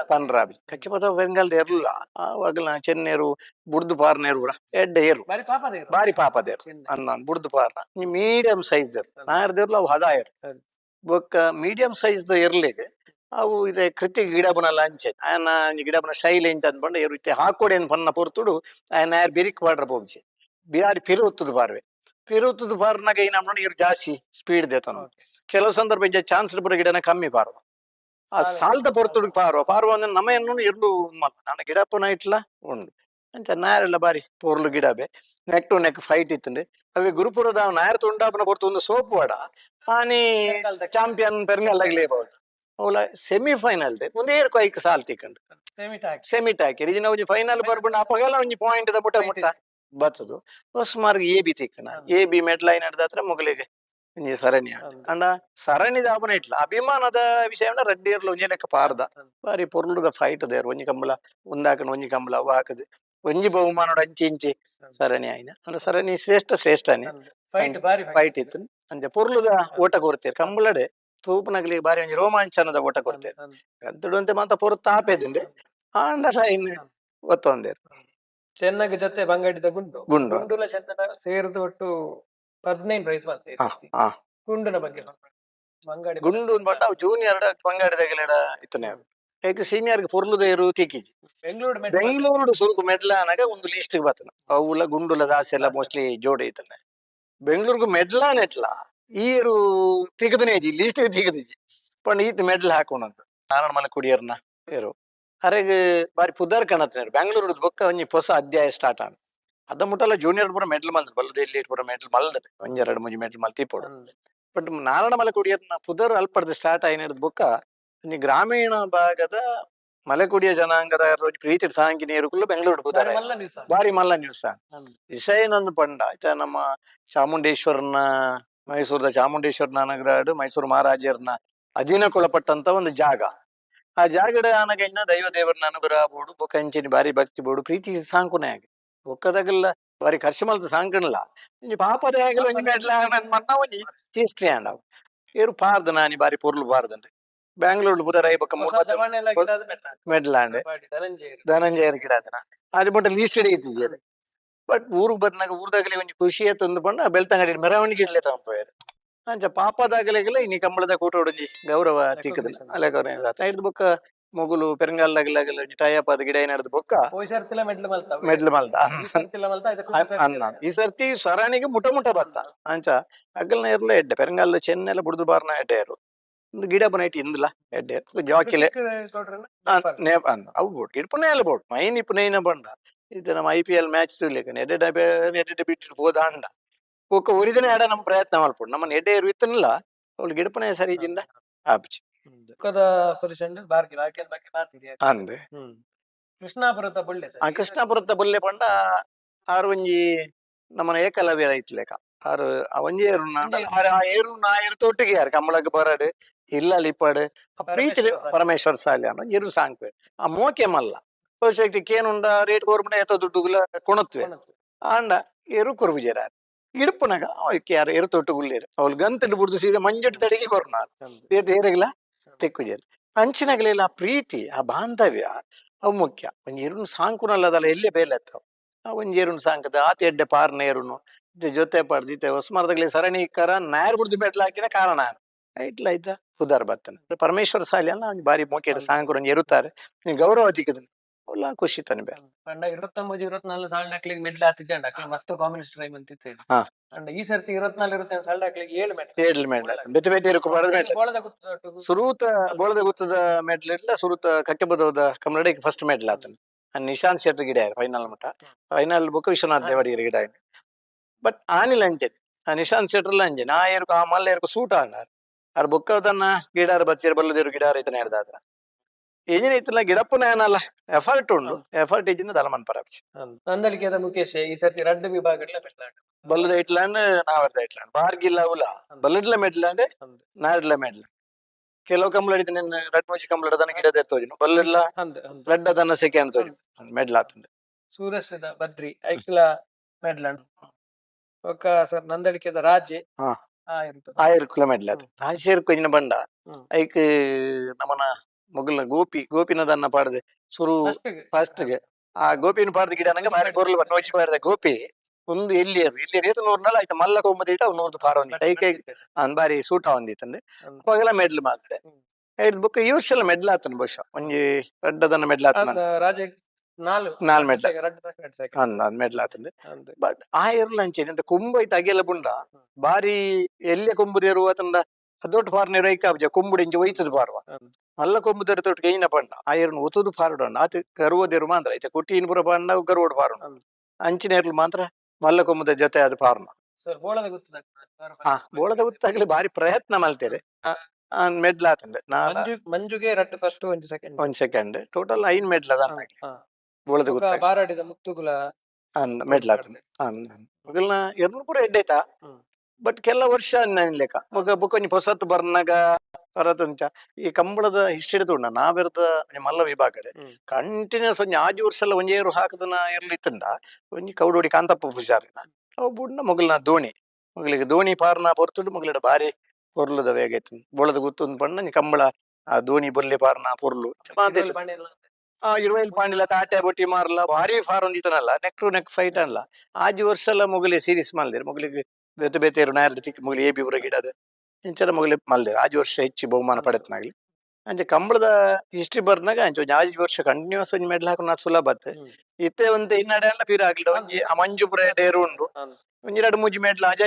ಪನ್ರಾಬಿ ಕಕ್ಕೆ ಬದ ಪೆರಂಗಾಲ್ ದೇರ್ಲ ಆವಾಗಲ ಚೆನ್ನೇರು ಬುಡ್ದು ಪಾರ್ನೇರು ಕೂಡ ಎಡ್ಡ ಏರು. ಬಾರಿ ಪಾಪ ದೇರು ಬಾರಿ. ಅನ್ನ ಬುಡ್ದು ಪಾರ್ನ. ಮೀಡಿಯಂ ಸೈಜ್ ದೇರು ನಾಯರ್ದಿರ್ಲ ಅವು ಹದ ಇರು ಹೌದು. ಬೊಕ್ಕ ಮೀಡಿಯಂ ಸೈಜ್ ದ ಇರ್ಲಿಗೆ ಅವು ಇದೆ ಕೃತಿ ಗಿಡ ಗಿಡಬನ ಲಂಚೆ ಆಯನ ಗಿಡಬನ ಶೈಲಿ ಅಂತ ಅಂದ್ಬಂಡ ಇವ್ರ ಇತ್ತೆ ಹಾಕೊಡೆ ಅಂತ ಪನ್ನ ಪೊರ್ತುಡು ಆಯನ ಯಾರು ಬಿರಿಕ್ ಬಾಡ್ರ ಪೋಬ್ಜಿ ಬಿಯಾಡಿ ಪಿರು ಒತ್ತುದು ಬಾರ್ವೆ ಪಿರು ಒತ್ತುದು ಬಾರ್ನಾಗ ನಮ್ಮ ಇರು ಜಾಸ್ತಿ ಸ್ಪೀಡ್ ದೇತನ ಕೆಲವು ಸಂದರ್ಭ ಇಂಜ ಚಾನ್ಸ್ ಪುರ ಗಿಡನ ಕಮ್ಮಿ ಪಾರ್ವ. ಆ ಸಾಲದ ಪೊರ್ತುಡು ಪಾರ್ವ. ಪಾರ್ವ ಅಂದ್ರೆ ನಮ್ಮ ಏನು ಇರ್ಲು ಮಲ್ಲ ನನ್ನ ಗಿಡಪ್ಪನ ಇಟ್ಲ ಉಂಡು. ಅಂಚ ನಾಯರೆಲ್ಲ ಬಾರಿ ಪೋರ್ಲು ಗಿಡಬೆ ನೆಕ್ ಟು ನೆಕ್ ಫೈಟ್ ಇತ್ತಂದೆ ಅವೆ ಗುರುಪುರದ ನಾಯರ್ ತುಂಡಾಪನ ಪೊರ್ತು ಒಂದು ಸೋಪ್ ವಾಡ ಆನಿ ಚಾಂಪಿಯನ್ ಪೆರ್ನಲ್ಲಾಗ್ಲೇಬಹುದು ಅವಳ ಸೆಮಿಫೈನಲ್ ಒಂದೇ ಕೈಕ್ ಸಾಲ್ ತಿಕ್ಕಂಡು ಸೆಮಿಟ್ ಹಾಕಿ ಇಜಿನ ಒಂಜಿ ಫೈನಲ್ ಬರ್ಬಂಡು ಅಪಗಲ ಒಂಜಿ ಪಾಯಿಂಟ್ ದ ಮುಟ್ಟ ಮುಟ್ಟ ಬತ್ತದು. ಹೊಸ ಮಾರ್ಗ ಎ ಬಿ ತಿಕ್ಕಣ ಎ ಬಿ ಮೆಡ್ ಲೈನ್ ಹಿಡ್ದತ್ರ ಮುಗಲಿಗೆ ಒಂಜಿ ಸರಣಿ. ಅಂಡ ಸರಣಿದ ಆಪನ ಇಟ್ಲ. ಅಭಿಮಾನದ ವಿಷಯನ ರಡ್ಡಿ ಇರ್ಲ ಒಂಜಿ ಲೆಕ್ಕ ಪಾರ್ದ. ಬಾರಿ ಪೊರ್ಲುದ ಫೈಟ್ ದೇರ್. ಒಂಜಿ ಕಂಬಳ ಒಂದಾಕನ ಒಂಜಿ ಕಂಬಳ ಅವ ಹಾಕದು. ಒಂಜಿ ಬಹುಮಾನೋಡ ಅಂಚಿ ಇಂಚಿ ಸರಣಿ ಆಯ್ನ. ಅಂಡ ಸರಣಿ ಶ್ರೇಷ್ಠ ಶ್ರೇಷ್ಠನೇ. ಫೈಟ್ ಇತ್ತು. ಅಂಜ ಪೊರ್ಲುದ ಓಟ ಕೊಡ್ತೇವೆ ಕಂಬಳಡೆ ತೂಪನಗ್ಲಿ ಬಾರಿ ಒಂಜಿ ರೋಮಾಂಚನದ ಓಟ ಕೊಡ್ತೇನೆ. ಗದ್ದಡು ಅಂತ ಮಾತ ಪೊರ ತಾಪೆದಿಂದೆ ಆಂಡ ಶೈನ್ ಒತ್ತೊಂದೇರು ಚೆನ್ನಾಗಿ ಜೊತೆ ಬಂಗಡಿದ ಗುಂಡು. ಗುಂಡು. ಗುಂಡುಲ ಚಂದನ ಸೇರಿದ ಒಟ್ಟು ಹದಿನೈದು ಪ್ರೈಸ್ ಬಂತೆ. ಗುಂಡುನ ಬಗ್ಗೆ ಬಂಗಾಡಿ ಗುಂಡು ಬಟ್ ಅವು ಜೂನಿಯರ್ ಬಂಗಾಡಿದಾಗಲೆಡ ಇತ್ತನೆ ಈಗ ಸೀನಿಯರ್ ಪೊರ್ಲುದೇರು ತಿಕ್ಕಿಜಿ ಬೆಂಗಳೂರು ಮೆಟ್ ಬೆಂಗಳೂರು ಸುರುಕು ಮೆಡ್ಲ ಅನ್ನಾಗ ಒಂದು ಲಿಸ್ಟ್ ಬರ್ತನ. ಅವುಲ ಗುಂಡುಲ ದಾಸೆ ಎಲ್ಲ ಮೋಸ್ಟ್ಲಿ ಜೋಡಿ ಇತ್ತನೆ. ಬೆಂಗಳೂರಿಗೆ ಮೆಡ್ಲ ನೆಟ್ಲ ಈರು ತಿಗದನೇಜಿ ಲಿಸ್ಟ್ ತಿಗದಿಜಿ ಪಂಡ ಈತ್ ಮೆಡ್ಲ್ ಹಾಕೊಂಡಂತ ನಾರಾಯಣ ಮಲೆ ಕುಡಿಯರ್ನ ಏರು ಅರೆಗ್ ಬಾರಿ ಪುದರ್ ಕಣತ್ನೇರು ಬೆಂಗಳೂರು ಬೊಕ್ಕ ಒಂಜಿ ಹೊಸ ಅಧ್ಯಾಯ ಸ್ಟಾರ್ಟ್ ಆನ ಅದ ಮುಟ್ಟಲ್ಲ ಜೂನಿಯರ್ ಪೂರ ಮೆಡಲ್ ಮಲ್ದ ಬಲ್ಲ ಡೆಲ್ಲಿ ಪೂರ ಮೆಡ್ಲ್ ಮಲ್ದದೆ. ಒಂಜೆರಡು ಮೆಡಲ್ ಮೆಡ್ಲ್ ಮಲ್ತಿಪ್ಪೋಡು ಬಟ್ ನಾರಾಯಣ ಮಲೆ ಕುಡಿಯರ್ನ ಪುದರ್ ಅಲ್ಪಡ್ದು ಸ್ಟಾರ್ಟ್ ಆಯ್ನ ಬೊಕ್ಕ ಒಂಜಿ ಗ್ರಾಮೀಣ ಭಾಗದ ಮಲೆಕುಡಿಯ ಜನಾಂಗದ ಪ್ರೀತಿ ಸಾಂಗಿ ಬೆಂಗಳೂರು ಕುಲ್ಲ ಮಲ್ಲ ದಿವಸ ಬಾರಿ ಮಲ್ಲ ನ್ಯೂಸ್ ವಿಷಯನೊಂದು ಪಂಡ. ಆಯ್ತಾ ನಮ್ಮ ಚಾಮುಂಡೇಶ್ವರನ ಮೈಸೂರದ ಚಾಮುಂಡೇಶ್ವರ ನಗರಾಡು ಮೈಸೂರು ಮಹಾರಾಜರನ್ನ ಅಧೀನಕ್ಕೊಳಪಟ್ಟಂತ ಒಂದು ಜಾಗ. ಆ ಜಾಗಡ ಆನಗ ಇನ್ನ ದೈವ ದೇವರನ್ನ ಅನುಗ್ರಹ ಬೋಡು ಬೊಕ್ಕ ಅಂಚಿನ ಬಾರಿ ಭಕ್ತಿ ಬೋಡು ಪ್ರೀತಿ ಸಾಂಕುನೆ ಆಗಿ ಒಕ್ಕದಾಗಲ್ಲ ಬಾರಿ ಖರ್ಚು ಮಲ್ತ ಸಾಂಕಣಲ್ಲ ಇನ್ನು ಪಾಪದ ಆಗಲ್ಲ ಒಂಜಿ ಮೆಡ್ಲ ಮನ್ನ ಒಂಜಿ ಚೇಷ್ಟ್ರಿ ಆಂಡವ್ ಏರು ಪಾರ್ದ ನಾನಿ ಬಾರಿ ಪೊರ್ಲು ಪಾರ್ದಂಡೆ ಬ್ಯಾಂಗ್ಳೂರ್ ಬುಧ ರೈ ಬೊಕ್ಕ ಮೆಡ್ಲಾಂಡ್ ಧನಂಜಯರ ಗಿಡ ಅದನ್ನ ಅದು. ಮಟ್ಟ ಲೀಸ್ಟ್ ಹಿಡಿಯುತ್ತಿದ್ದಾರೆ ಬಟ್ ಊರಿಗೆ ಬಂದಾಗ ಊರ್ದಾಗಲೇ ಒಂಜಿ ಖುಷಿ ತಂದುಕೊಂಡು ಬೆಳ್ತಂಗಡಿ ಮೆರವಣಿಗೆ ಇಡ್ಲೆ ತಗೊಂಡ್ರು ಅಂಚ ಪಾಪದಾಗಲೆಗೆಲ್ಲ ಇನಿ ಕಂಬಳದ ಕೂಟ ಹೊಡಂಜಿ ಗೌರವ ತಿಕ್ಕದ ಅಲ್ಲ ಗೌರವ ಐದು ಬೊಕ್ಕ ಮೊಗುಲು ಪೆರಂಗಾಲ್ದಾಗಲಾಗಲ್ಲ ಒಂಜಿ ಟೈಅಪ್ ಗಿಡ ಏನಾಡ್ದು ಬೊಕ್ಕ? ಮೆಡ್ಲ ಮಲ್ತ ಅನ್ನ ಈ ಸರ್ತಿ ಸರಣಿಗೆ ಮುಟ ಮುಟ ಬತ್ತ ಅಂಚ ಅಗಲ್ನ ಇರ್ಲ ಎಡ್ಡೆ ಪೆರಂಗಾಲ್ದ ಚೆನ್ನೆಲ್ಲ ಬುಡ್ದು ಬಾರ್ನ ಎಡ್ಡೆ ಇರು ಒಂದು ಗಿಡ ಬನೈಟ್ ಇಂದಿಲ್ಲ ಎಡ್ಡೆ ಜಾಕಿಲೆ. ಅವು ಬೋಟ್ ಇಡ್ಪುನೆ ಎಲ್ಲ ಬೋಟ್ ಮೈನ್ ಇಪ್ಪುನೇನ ಬಂಡ. ಇದು ನಮ್ಮ ಐ ಪಿ ಎಲ್ ಮ್ಯಾಚ್ ತುಲಿಕ ಎಡೆ ಎಡೆ ಬಿಟ್ಟು ಹೋದ ಅಂಡ. ಒಕ್ಕ ಒರಿದಿನ ಆಡ ನಮ್ಮ ಪ್ರಯತ್ನ ಮಾಡ್ಬೋದು ನಮ್ಮನ್ನ ಎಡೆ ಇರುತ್ತನಿಲ್ಲ ಅವ್ಳು ಗಿಡಪನೆ ಸರಿ ಇದ್ದಿಂದ ಆಪ್ಚಿ. ದುಃಖದ ಪುರುಷಂಡ್ ಬಾರ್ಕಿ ಬಾಕಿ ಬಾಕಿ ಬಾತಿರಿ ಅಂದೆ ಹ್ಮ್. ಕೃಷ್ಣಾಪುರದ ಬಳ್ಳೆ ಆ ಕೃಷ್ಣಾಪುರದ ಬಲ್ಲೆ ಪಂಡ ಆರು ಒಂಜಿ ನಮ್ಮನ ಏಕಲವ್ಯ ಐತ್ಲೇಕ ಆರು ಒಂಜಿ ಏರು ಏರು ನಾ ಏರು ತೊಟ್ಟಿಗೆ ಯಾರು? ಕಮ್ಮಳಗ್ ಬರಡು ಇಲ್ಲ ಲಿಪ್ಪಡು ಆ ಪ್ರೀತಿ ಪರಮೇಶ್ವರ ಸಾಲಿ. ಅನ್ನೋ ಇರು ಸಾಂಕ್ವೆ. ಆ ಮೋಕೆ ಶಕ್ತಿ ಉಂಡ ರೇಟ್ ಗೋರ್ಮೆಂಟ್ ಎತ್ತ ದುಡ್ಡುಗುಲ ಕುಣತ್ವೆ. ಆಂಡ ಏರು ಕೊರ್ಬುಜೇರ ಇಡುಪುನಗ ಅವಕ್ಕೆ ಯಾರು ಏರು ತೊಟ್ಟುಗುಲ್ಲೇರು. ಅವ್ಳು ಗಂತಲು ಬುಡ್ದು ಸೀದಾ ಮಂಜಟ್ಟು ತಡೆಗೆ ಕೊರ್ನಾರು ಏರಿಗಿಲ್ಲ ತೆಕ್ಕುಜೇರು ಅಂಚಿನಗಲೆಲ್ಲ ಆ ಪ್ರೀತಿ ಆ ಬಾಂಧವ್ಯ ಅವು ಮುಖ್ಯ. ಒಂಜಿ ಇರುನು ಸಾಂಕುನಲ್ಲದಲ್ಲ ಎಲ್ಲೇ ಬೇಲೆ ಅತ್ತವ ಆ ಒಂಜಿ ಎರುನು ಸಾಂಕದ ಆತ ಎಡ್ಡೆ ಪಾರ್ನ ಏರುನು ಜೊತೆ ಪಡ್ದು ಇತ್ತೆ ಹೊಸ್ಮರದಾಗಲಿ ಸರಣಿ ಕರ ನಾಯರ್ ಬಿಡ್ದು ಮೆಟ್ಲು ಹಾಕಿನ ಕಾರಣ ಐಟ್ಲ ಇದ್ದ ಉದಾರ ಬತ್ತನ. ಪರಮೇಶ್ವರ ಸಾಲಿ ಅಲ್ಲ ಅವ್ನು ಬಾರಿ ಮೋಕೆಟ್ ಸಾಂಕುರ ಎರುತ್ತಾರೆ. ಗೌರವ ತಿಕ್ಕದನ್ ಒಲ್ಲ ಖುಷಿ ತಾನೆ ಪಂಡ ಇರುವತ್ತೊಂಬತ್ತು ಇರುವತ್ನಾಲ್ಕು ಸಾಲ ಹಾಕ್ಲಿಕ್ಕೆ ಮಿಡ್ಲ್ ಹತ್ತು ಜಂಡ ಮಸ್ತ್ ಕಾಂಬಿನೇಷನ್ ಟ್ರೈಮ್ ಅಂತಿತ್ತು ಹಾ. ಅಂಡ್ ಈ ಸರ್ತಿ ಇರುವತ್ನಾಲ್ಕು ಇರುತ್ತೆ ಸಾಲ ಹಾಕ್ಲಿಕ್ಕೆ ಏಳು ಮೆಟ್ಲ ಏಡ್ಲ್ ಮೆಟ್ಲ ಬೆಟ್ಟ ಬೆಟ್ಟ ಇರಕ್ಕೆ ಬರದ ಮೆಟ್ಲ ಗೋಳದ ಗುತ್ತೊಟ್ಟಿಗೂ ಸುರೂತ ಬೋಳದ ಗುತ್ತದ ಮೆಟ್ಲ ಇಲ್ಲ ಸುರೂತ ಕಕ್ಕೆ ಬದೋದ ಫಸ್ಟ್ ಮೆಡ್ಲ್ ಆತನ. ನಿಶಾಂತ್ ಶೆಟ್ಟಿ ಗಿಡ ಫೈನಲ್ ಮಟ್ಟ? ಫೈನಲ್ ಬುಕ್ ವಿಶ್ವನಾಥ್ ದೇವಡಿಗರ ಗಿಡ ಬಟ್ ಆನಿಲ್ಲ ಅಂಜೆ. ಆ ನಿಶಾಂತ್ ಶೆಟ್ರಲ್ಲ ಅಂಜೆ. ನಾ ಏರ್ಕು ಆ ಮಲ್ಲ ಏರ್ಕು ಸೂಟ ಅನ್ನಾರ ಅರ್ ಬೊಕ್ಕದನ್ನ ಗಿಡಾರ ಬಚ್ಚಿರ ಬಲ್ಲದಿರು ಗಿಡಾರ ಇದನ್ನ ಹಿಡ್ದಾದ್ರ. ಏನೇನ್ ಐತಲ್ಲ ಗಿಡಪ್ಪನ ಏನಲ್ಲ ಎಫರ್ಟ್ ಉಂಡು ಎಫರ್ಟ್ ಇದ್ದಿನ ದಲಮನ್ ಪರಪ್ಚಿ ನಂದಲಿಕೆ ಮುಖೇಶ್ ಈ ಸರ್ತಿ ರಡ್ಡು ವಿಭಾಗಗಳ ಬಲ್ಲದ ಇಟ್ಲಾಂಡ್ ನಾವರ್ದ ಇಟ್ಲಾಂಡ್ ಬಾರ್ಗಿಲ್ಲ ಉಲ. ಬಲ್ಲಡ್ಲ ಮೆಡ್ಲಾಂಡ್ ಹಂದು. ನಾಡ್ಲ ಮೆಡ್ಲ. ಕೆಲವು ಕಂಬಳ ಹಿಡಿದು ರಡ್ ಮುಚ್ಚಿ ಕಂಬಳ ದನ ಗಿಡದ ಎತ್ತೋಜಿನು ಬಲ್ಲಡ್ಲ ಹಂದ್ ಹಂದ್. ಸೆಕೆ ಅಂತ ತೋಜು ಮೆಡ್ಲ ಆತಂದೆ. ಬದ್ರಿ ಐಕ್ಲ ಮೆಡ್ಲಾಂಡ್ ಒಕ್ಕ ಸರ್ ನಂದಳಿಕೆದ ರಾಜೆ ಹಾ. ಆ ಮೆಡ್ಲ ಆಯಿರ್ ಕುಲ ಮೆಡ್ಲ ಐಕ್ ರಾಜಶೇರ್ ಕೊಯ್ನ ಬಂಡ ಹ್ಮ್. ಐಕ್ ನಮನ ಮೊಗಲ ಗೋಪಿ ಗೋಪಿನದನ್ನ ಪಾಡದೆ ಶುರು ಫಸ್ಟ್ಗೆ. ಆ ಗೋಪಿನ ಪಾಡ್ದೆ ಗಿಡ ನಂಗೆ ಬಾರಿ ಬೊರ್ಲು ನೋಚಿ ಪಾಡ್ದ. ಗೋಪಿ ಒಂದು ಎಲ್ಲಿಯರು ಇಲ್ಲಿ ರೇತು ನೂರ್ನಲ್ಲ ಆಯ್ತು. ಮಲ್ಲ ಕೊಂಬದ ಇಟ್ಟ ನೂರ್ದು ಪಾರ ಒಂದಿಟ್ಟು ಐಕೆ ಅನ್ ಬಾರಿ ಸೂಟ ಒಂದಿತ್ತಂದೆ ಅವಾಗೆಲ್ಲ ಮೆಡ್ಲ್ ಮಾಲ್ದೆ ಹೇಳಿದ ಬುಕ್ ಎಲ್ಲ ಮೆಡ್ಲ್ ಆತನ ಬಹುಶಃ? ಒಂಜಿ ರೆಡ್ಡದನ್ನ ಮೆಡ್ಲ್ ಆತನ ನಾಲ್ ನಾಲ್ ಮೆಡ್ಲ. ಅಂದ ಮೆಡ್ಲ್ ಆತಂದೆ. ಬಟ್ ಆ ಇರ್ಲಂಚೆ ಅಂತ ಕೊಂಬು ಐತೆ ಅಗೆಲ್ಲ ಬುಂಡ ಬಾರಿ ಎಲ್ಲಿ ಕೊಂಬುದೇರು ಆತಂದ? ದೊಡ್ಡ ಪಾರ್ನೆ ರೈಕ ಅಬ್ಜ ಕೊಂಬುಡಿ ಇಂಚ ಒಯ್ತದ ಪಾರ್ವ ಅಲ್ಲ ಕೊಂಬುದೇರ ತೊಟ್ಟು ಗೈನ ಪಂಡ ಆಯರ್ನ ಒತ್ತುದು ಪಾರುಡ ಆತ ಕರುವದಿರು ಮಾತ್ರ. ಐತೆ ಕುಟ್ಟಿ ಪುರ ಪಂಡ ಕರುವಡು ಪಾರುಣ ಅಂಚಿನ ಅಂಚಿನೇರ್ಲು ಮಾತ್ರ ಮಲ್ಲ ಕೊಂಬುದ ಜೊತೆ ಅದು ಫಾರ್ಮ ಹಾ ಬೋಳದ ಉತ್ತಾಗ್ಲಿ ಬಾರಿ ಪ್ರಯತ್ನ ಮಲ್ತೇರೆ. ಮೆಡ್ಲ್ ಮಂಜು ಮಂಜುಗೆ ರಟ್ಟು ಫಸ್ಟ್ ಒಂದು ಸೆಕೆಂಡ್ ಒಂದು ಸೆಕೆಂಡ್ ಟೋಟಲ್ ಐನ್ ಮೆಡ್ಲ್ ಅದ ಬೋಳದ ಗೊತ್ತಾಗ ಬಾರಾಡಿದ ಮುತ್ತುಗುಲ ಮೆಡ್ಲ್ ಆತಂದೆ. ಮೊಗಲ್ನ ಎರ್ಲು ಪೂರ ಎಡ್ಡೈತಾ. ಬಟ್ ಕೆಲ ವರ್ಷ ಲೆಕ್ಕ. ಬುಕ್ ಬೊಕೊಂಜಿ ಹೊಸತ್ ಬರ್ನಾಗ ಅರತಂಚ ಈ ಕಂಬಳದ ಹಿಸ್ಟರಿ ನಾ ಬೆರ್ದ ಮಲ್ಲ ವಿಭಾಗಡೆ ಕಂಟಿನ್ಯೂಸ್ ಒಂಜಿ ಆಜಿ ವರ್ಷ ಎಲ್ಲ ಒಂಜೇರು ಹಾಕದನ ಇರ್ಲಿತ್ತಂಡ ಒಂಜಿ ಕೌಡೋಡಿ ಕಾಂತಪ್ಪ ಪೂಜಾರಿನ ಅವು ಬುಡ್ನ ಮೊಗಲ್ನ ದೋಣಿ. ಮೊಗಲಿಗೆ ದೋಣಿ ಪಾರ್ನ ಪೊರ್ತುಡು ಮೊಗಲಿಡ ಬಾರಿ ಪೊರ್ಲುದ ವೇಗ ಐತಿ ಬೋಳದ ಗುತ್ತೊಂದು ಒಂಜಿ ಕಂಬಳ ಆ ದೋಣಿ ಬೊಲ್ಲೆ ಪಾರ್ನ ಪೊರ್ಲು. ಆ ಇರುವೈಲ್ ಪಾಂಡಿಲ ತಾಟೆ ಬೊಟ್ಟಿ ಮಾರಲ್ಲ ಭಾರಿ ಫಾರ್ ಒಂದಿತನಲ್ಲ ನೆಕ್ ಟು ನೆಕ್ ಫೈಟ್ ಅಲ್ಲ. ಆಜಿ ವರ್ಷ ಎಲ್ಲ ಮೊಗಲಿ ಸೀರೀಸ್ ಮಾಡಿದ್ರೆ ಮೊಗಲಿಗೆ ಬೇತೆ ಇರು ನಾಯರ್ ತಿಕ್ಕಿ ಮುಗಿಲಿ ಎ ಬಿ ಊರ ಗಿಡದ ಇಂಚರ ಮುಗಿಲಿ ಮಲ್ದೆ. ಆಜಿ ವರ್ಷ ಹೆಚ್ಚು ಬಹುಮಾನ ಪಡೆತನಾಗ್ಲಿ. ಅಂಚೆ ಕಂಬಳದ ಹಿಸ್ಟ್ರಿ ಬರ್ನಾಗ ಅಂಚೆ ಆಜಿ ವರ್ಷ ಕಂಟಿನ್ಯೂಸ್ ಒಂಜಿ ಮೆಡ್ಲ್ ಹಾಕೊಂಡು ನಾತ್ ಸುಲಭ ಹ್ಮ್. ಇತ್ತೆ ಒಂದು ಇನ್ನಡೆ ಎಲ್ಲ ಪೀರ ಆಗ್ಲಿ ಒಂಜಿ ಆ ಮಂಜುಪುರ ಡೇರು ಉಂಡು. ಒಂಜಿ ಎರಡು ಮೂಜಿ ಮೆಡಲ್ ಅಜ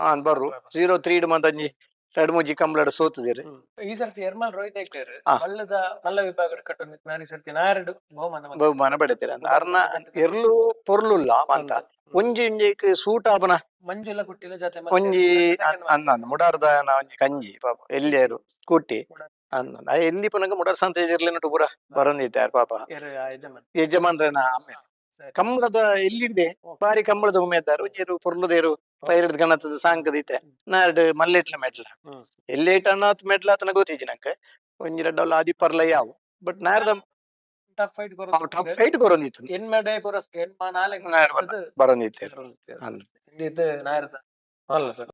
ಹಾ ಬರ್ರು ಜೀರೋ ತ್ರೀ ಇಡು ಮಂತ್ ಒಂಜಿ ಎರಡು ಮೂಜಿ ಕಂಬಳದ ಸೋತದಿರಿ. ಈ ಸರ್ತಿ ಎರ್ಮಲ್ ರೋಹಿತ್ ಐಕ್ಲೇರ್. ಮಲ್ಲದ ಮಲ್ಲ ವಿಭಾಗದ ಕಟ್ಟು ನಾನು ಈ ಸರ್ತಿ ನಾರಡು ಬಹುಮಾನ. ಬಹುಮಾನ ಪಡೆತೀರ ಅಂತ. ಅರ್ನ ಎರ್ಲು ಪೊರ್ಲುಲ್ಲ ಅಂತ. ಒಂಜಿ ಇಂಜಿಕ್ ಸೂಟ್ ಆಪನ ಮಂಜುಲ ಕುಟ್ಟಿಲ ಜೊತೆ ಒಂಜಿ ಅನ್ನ ಮುಡಾರ್ದ ಒಂಜಿ ಕಂಜಿ ಪಾಪ ಎಲ್ಲಿಯರು? ಕುಟ್ಟಿ ಅನ್ನ ಎಲ್ಲಿ ಪನಗ ಎಲ್ಲಿ ಸಂತ ಮುಡರ್ಸಂತ ನಟು ಪೂರ. ಬರಂದಿದ್ದಾರೆ ಪಾಪ. ಯಜಮಾನ್ರನ ಆಮೇಲೆ. ಕಂಬಳದ ಎಲ್ಲಿದೆ? ಬಾರಿ ಕಂಬಳದ ಉಮೇದಾರು ಒಂಜೇರು ಪೊರ್ಲುದೇರು ಪೈರಡ್ ಗಣತದ ಸಾಂಕದಿತ್ತೆ ನಾಡ್ ಮಲ್ಲೆಟ್ಲ ಮೆಟ್ಲ ಹ್ಮ್. ಎಲ್ಲೇಟ್ ಅನ್ನತ್ ಮೆಟ್ಲ ಆತನ ಗೊತ್ತಿಜ್ಜಿ ನಂಗೆ ಒಂಜಿ ರಡ್ಡಲ್ಲ ಆದಿ ಪರ್ಲ ಯಾವು ಬಟ್ ನಾರ್ದ ಟಫ್ ಫೈಟ್ ಟಾಪ್ ಫೈಟ್ ಕೊರೊಂದಿತ್ತು ಎನ್ ಮಡೆ ಪೂರ ಎನ್ ಮಾ ನಾಳೆ ನಾಡ್ ಬರಂದಿತ್ತೆ ಇದು ಅಂದ್. ನಾಯರದ ಅಲ್ಲ ಸರ್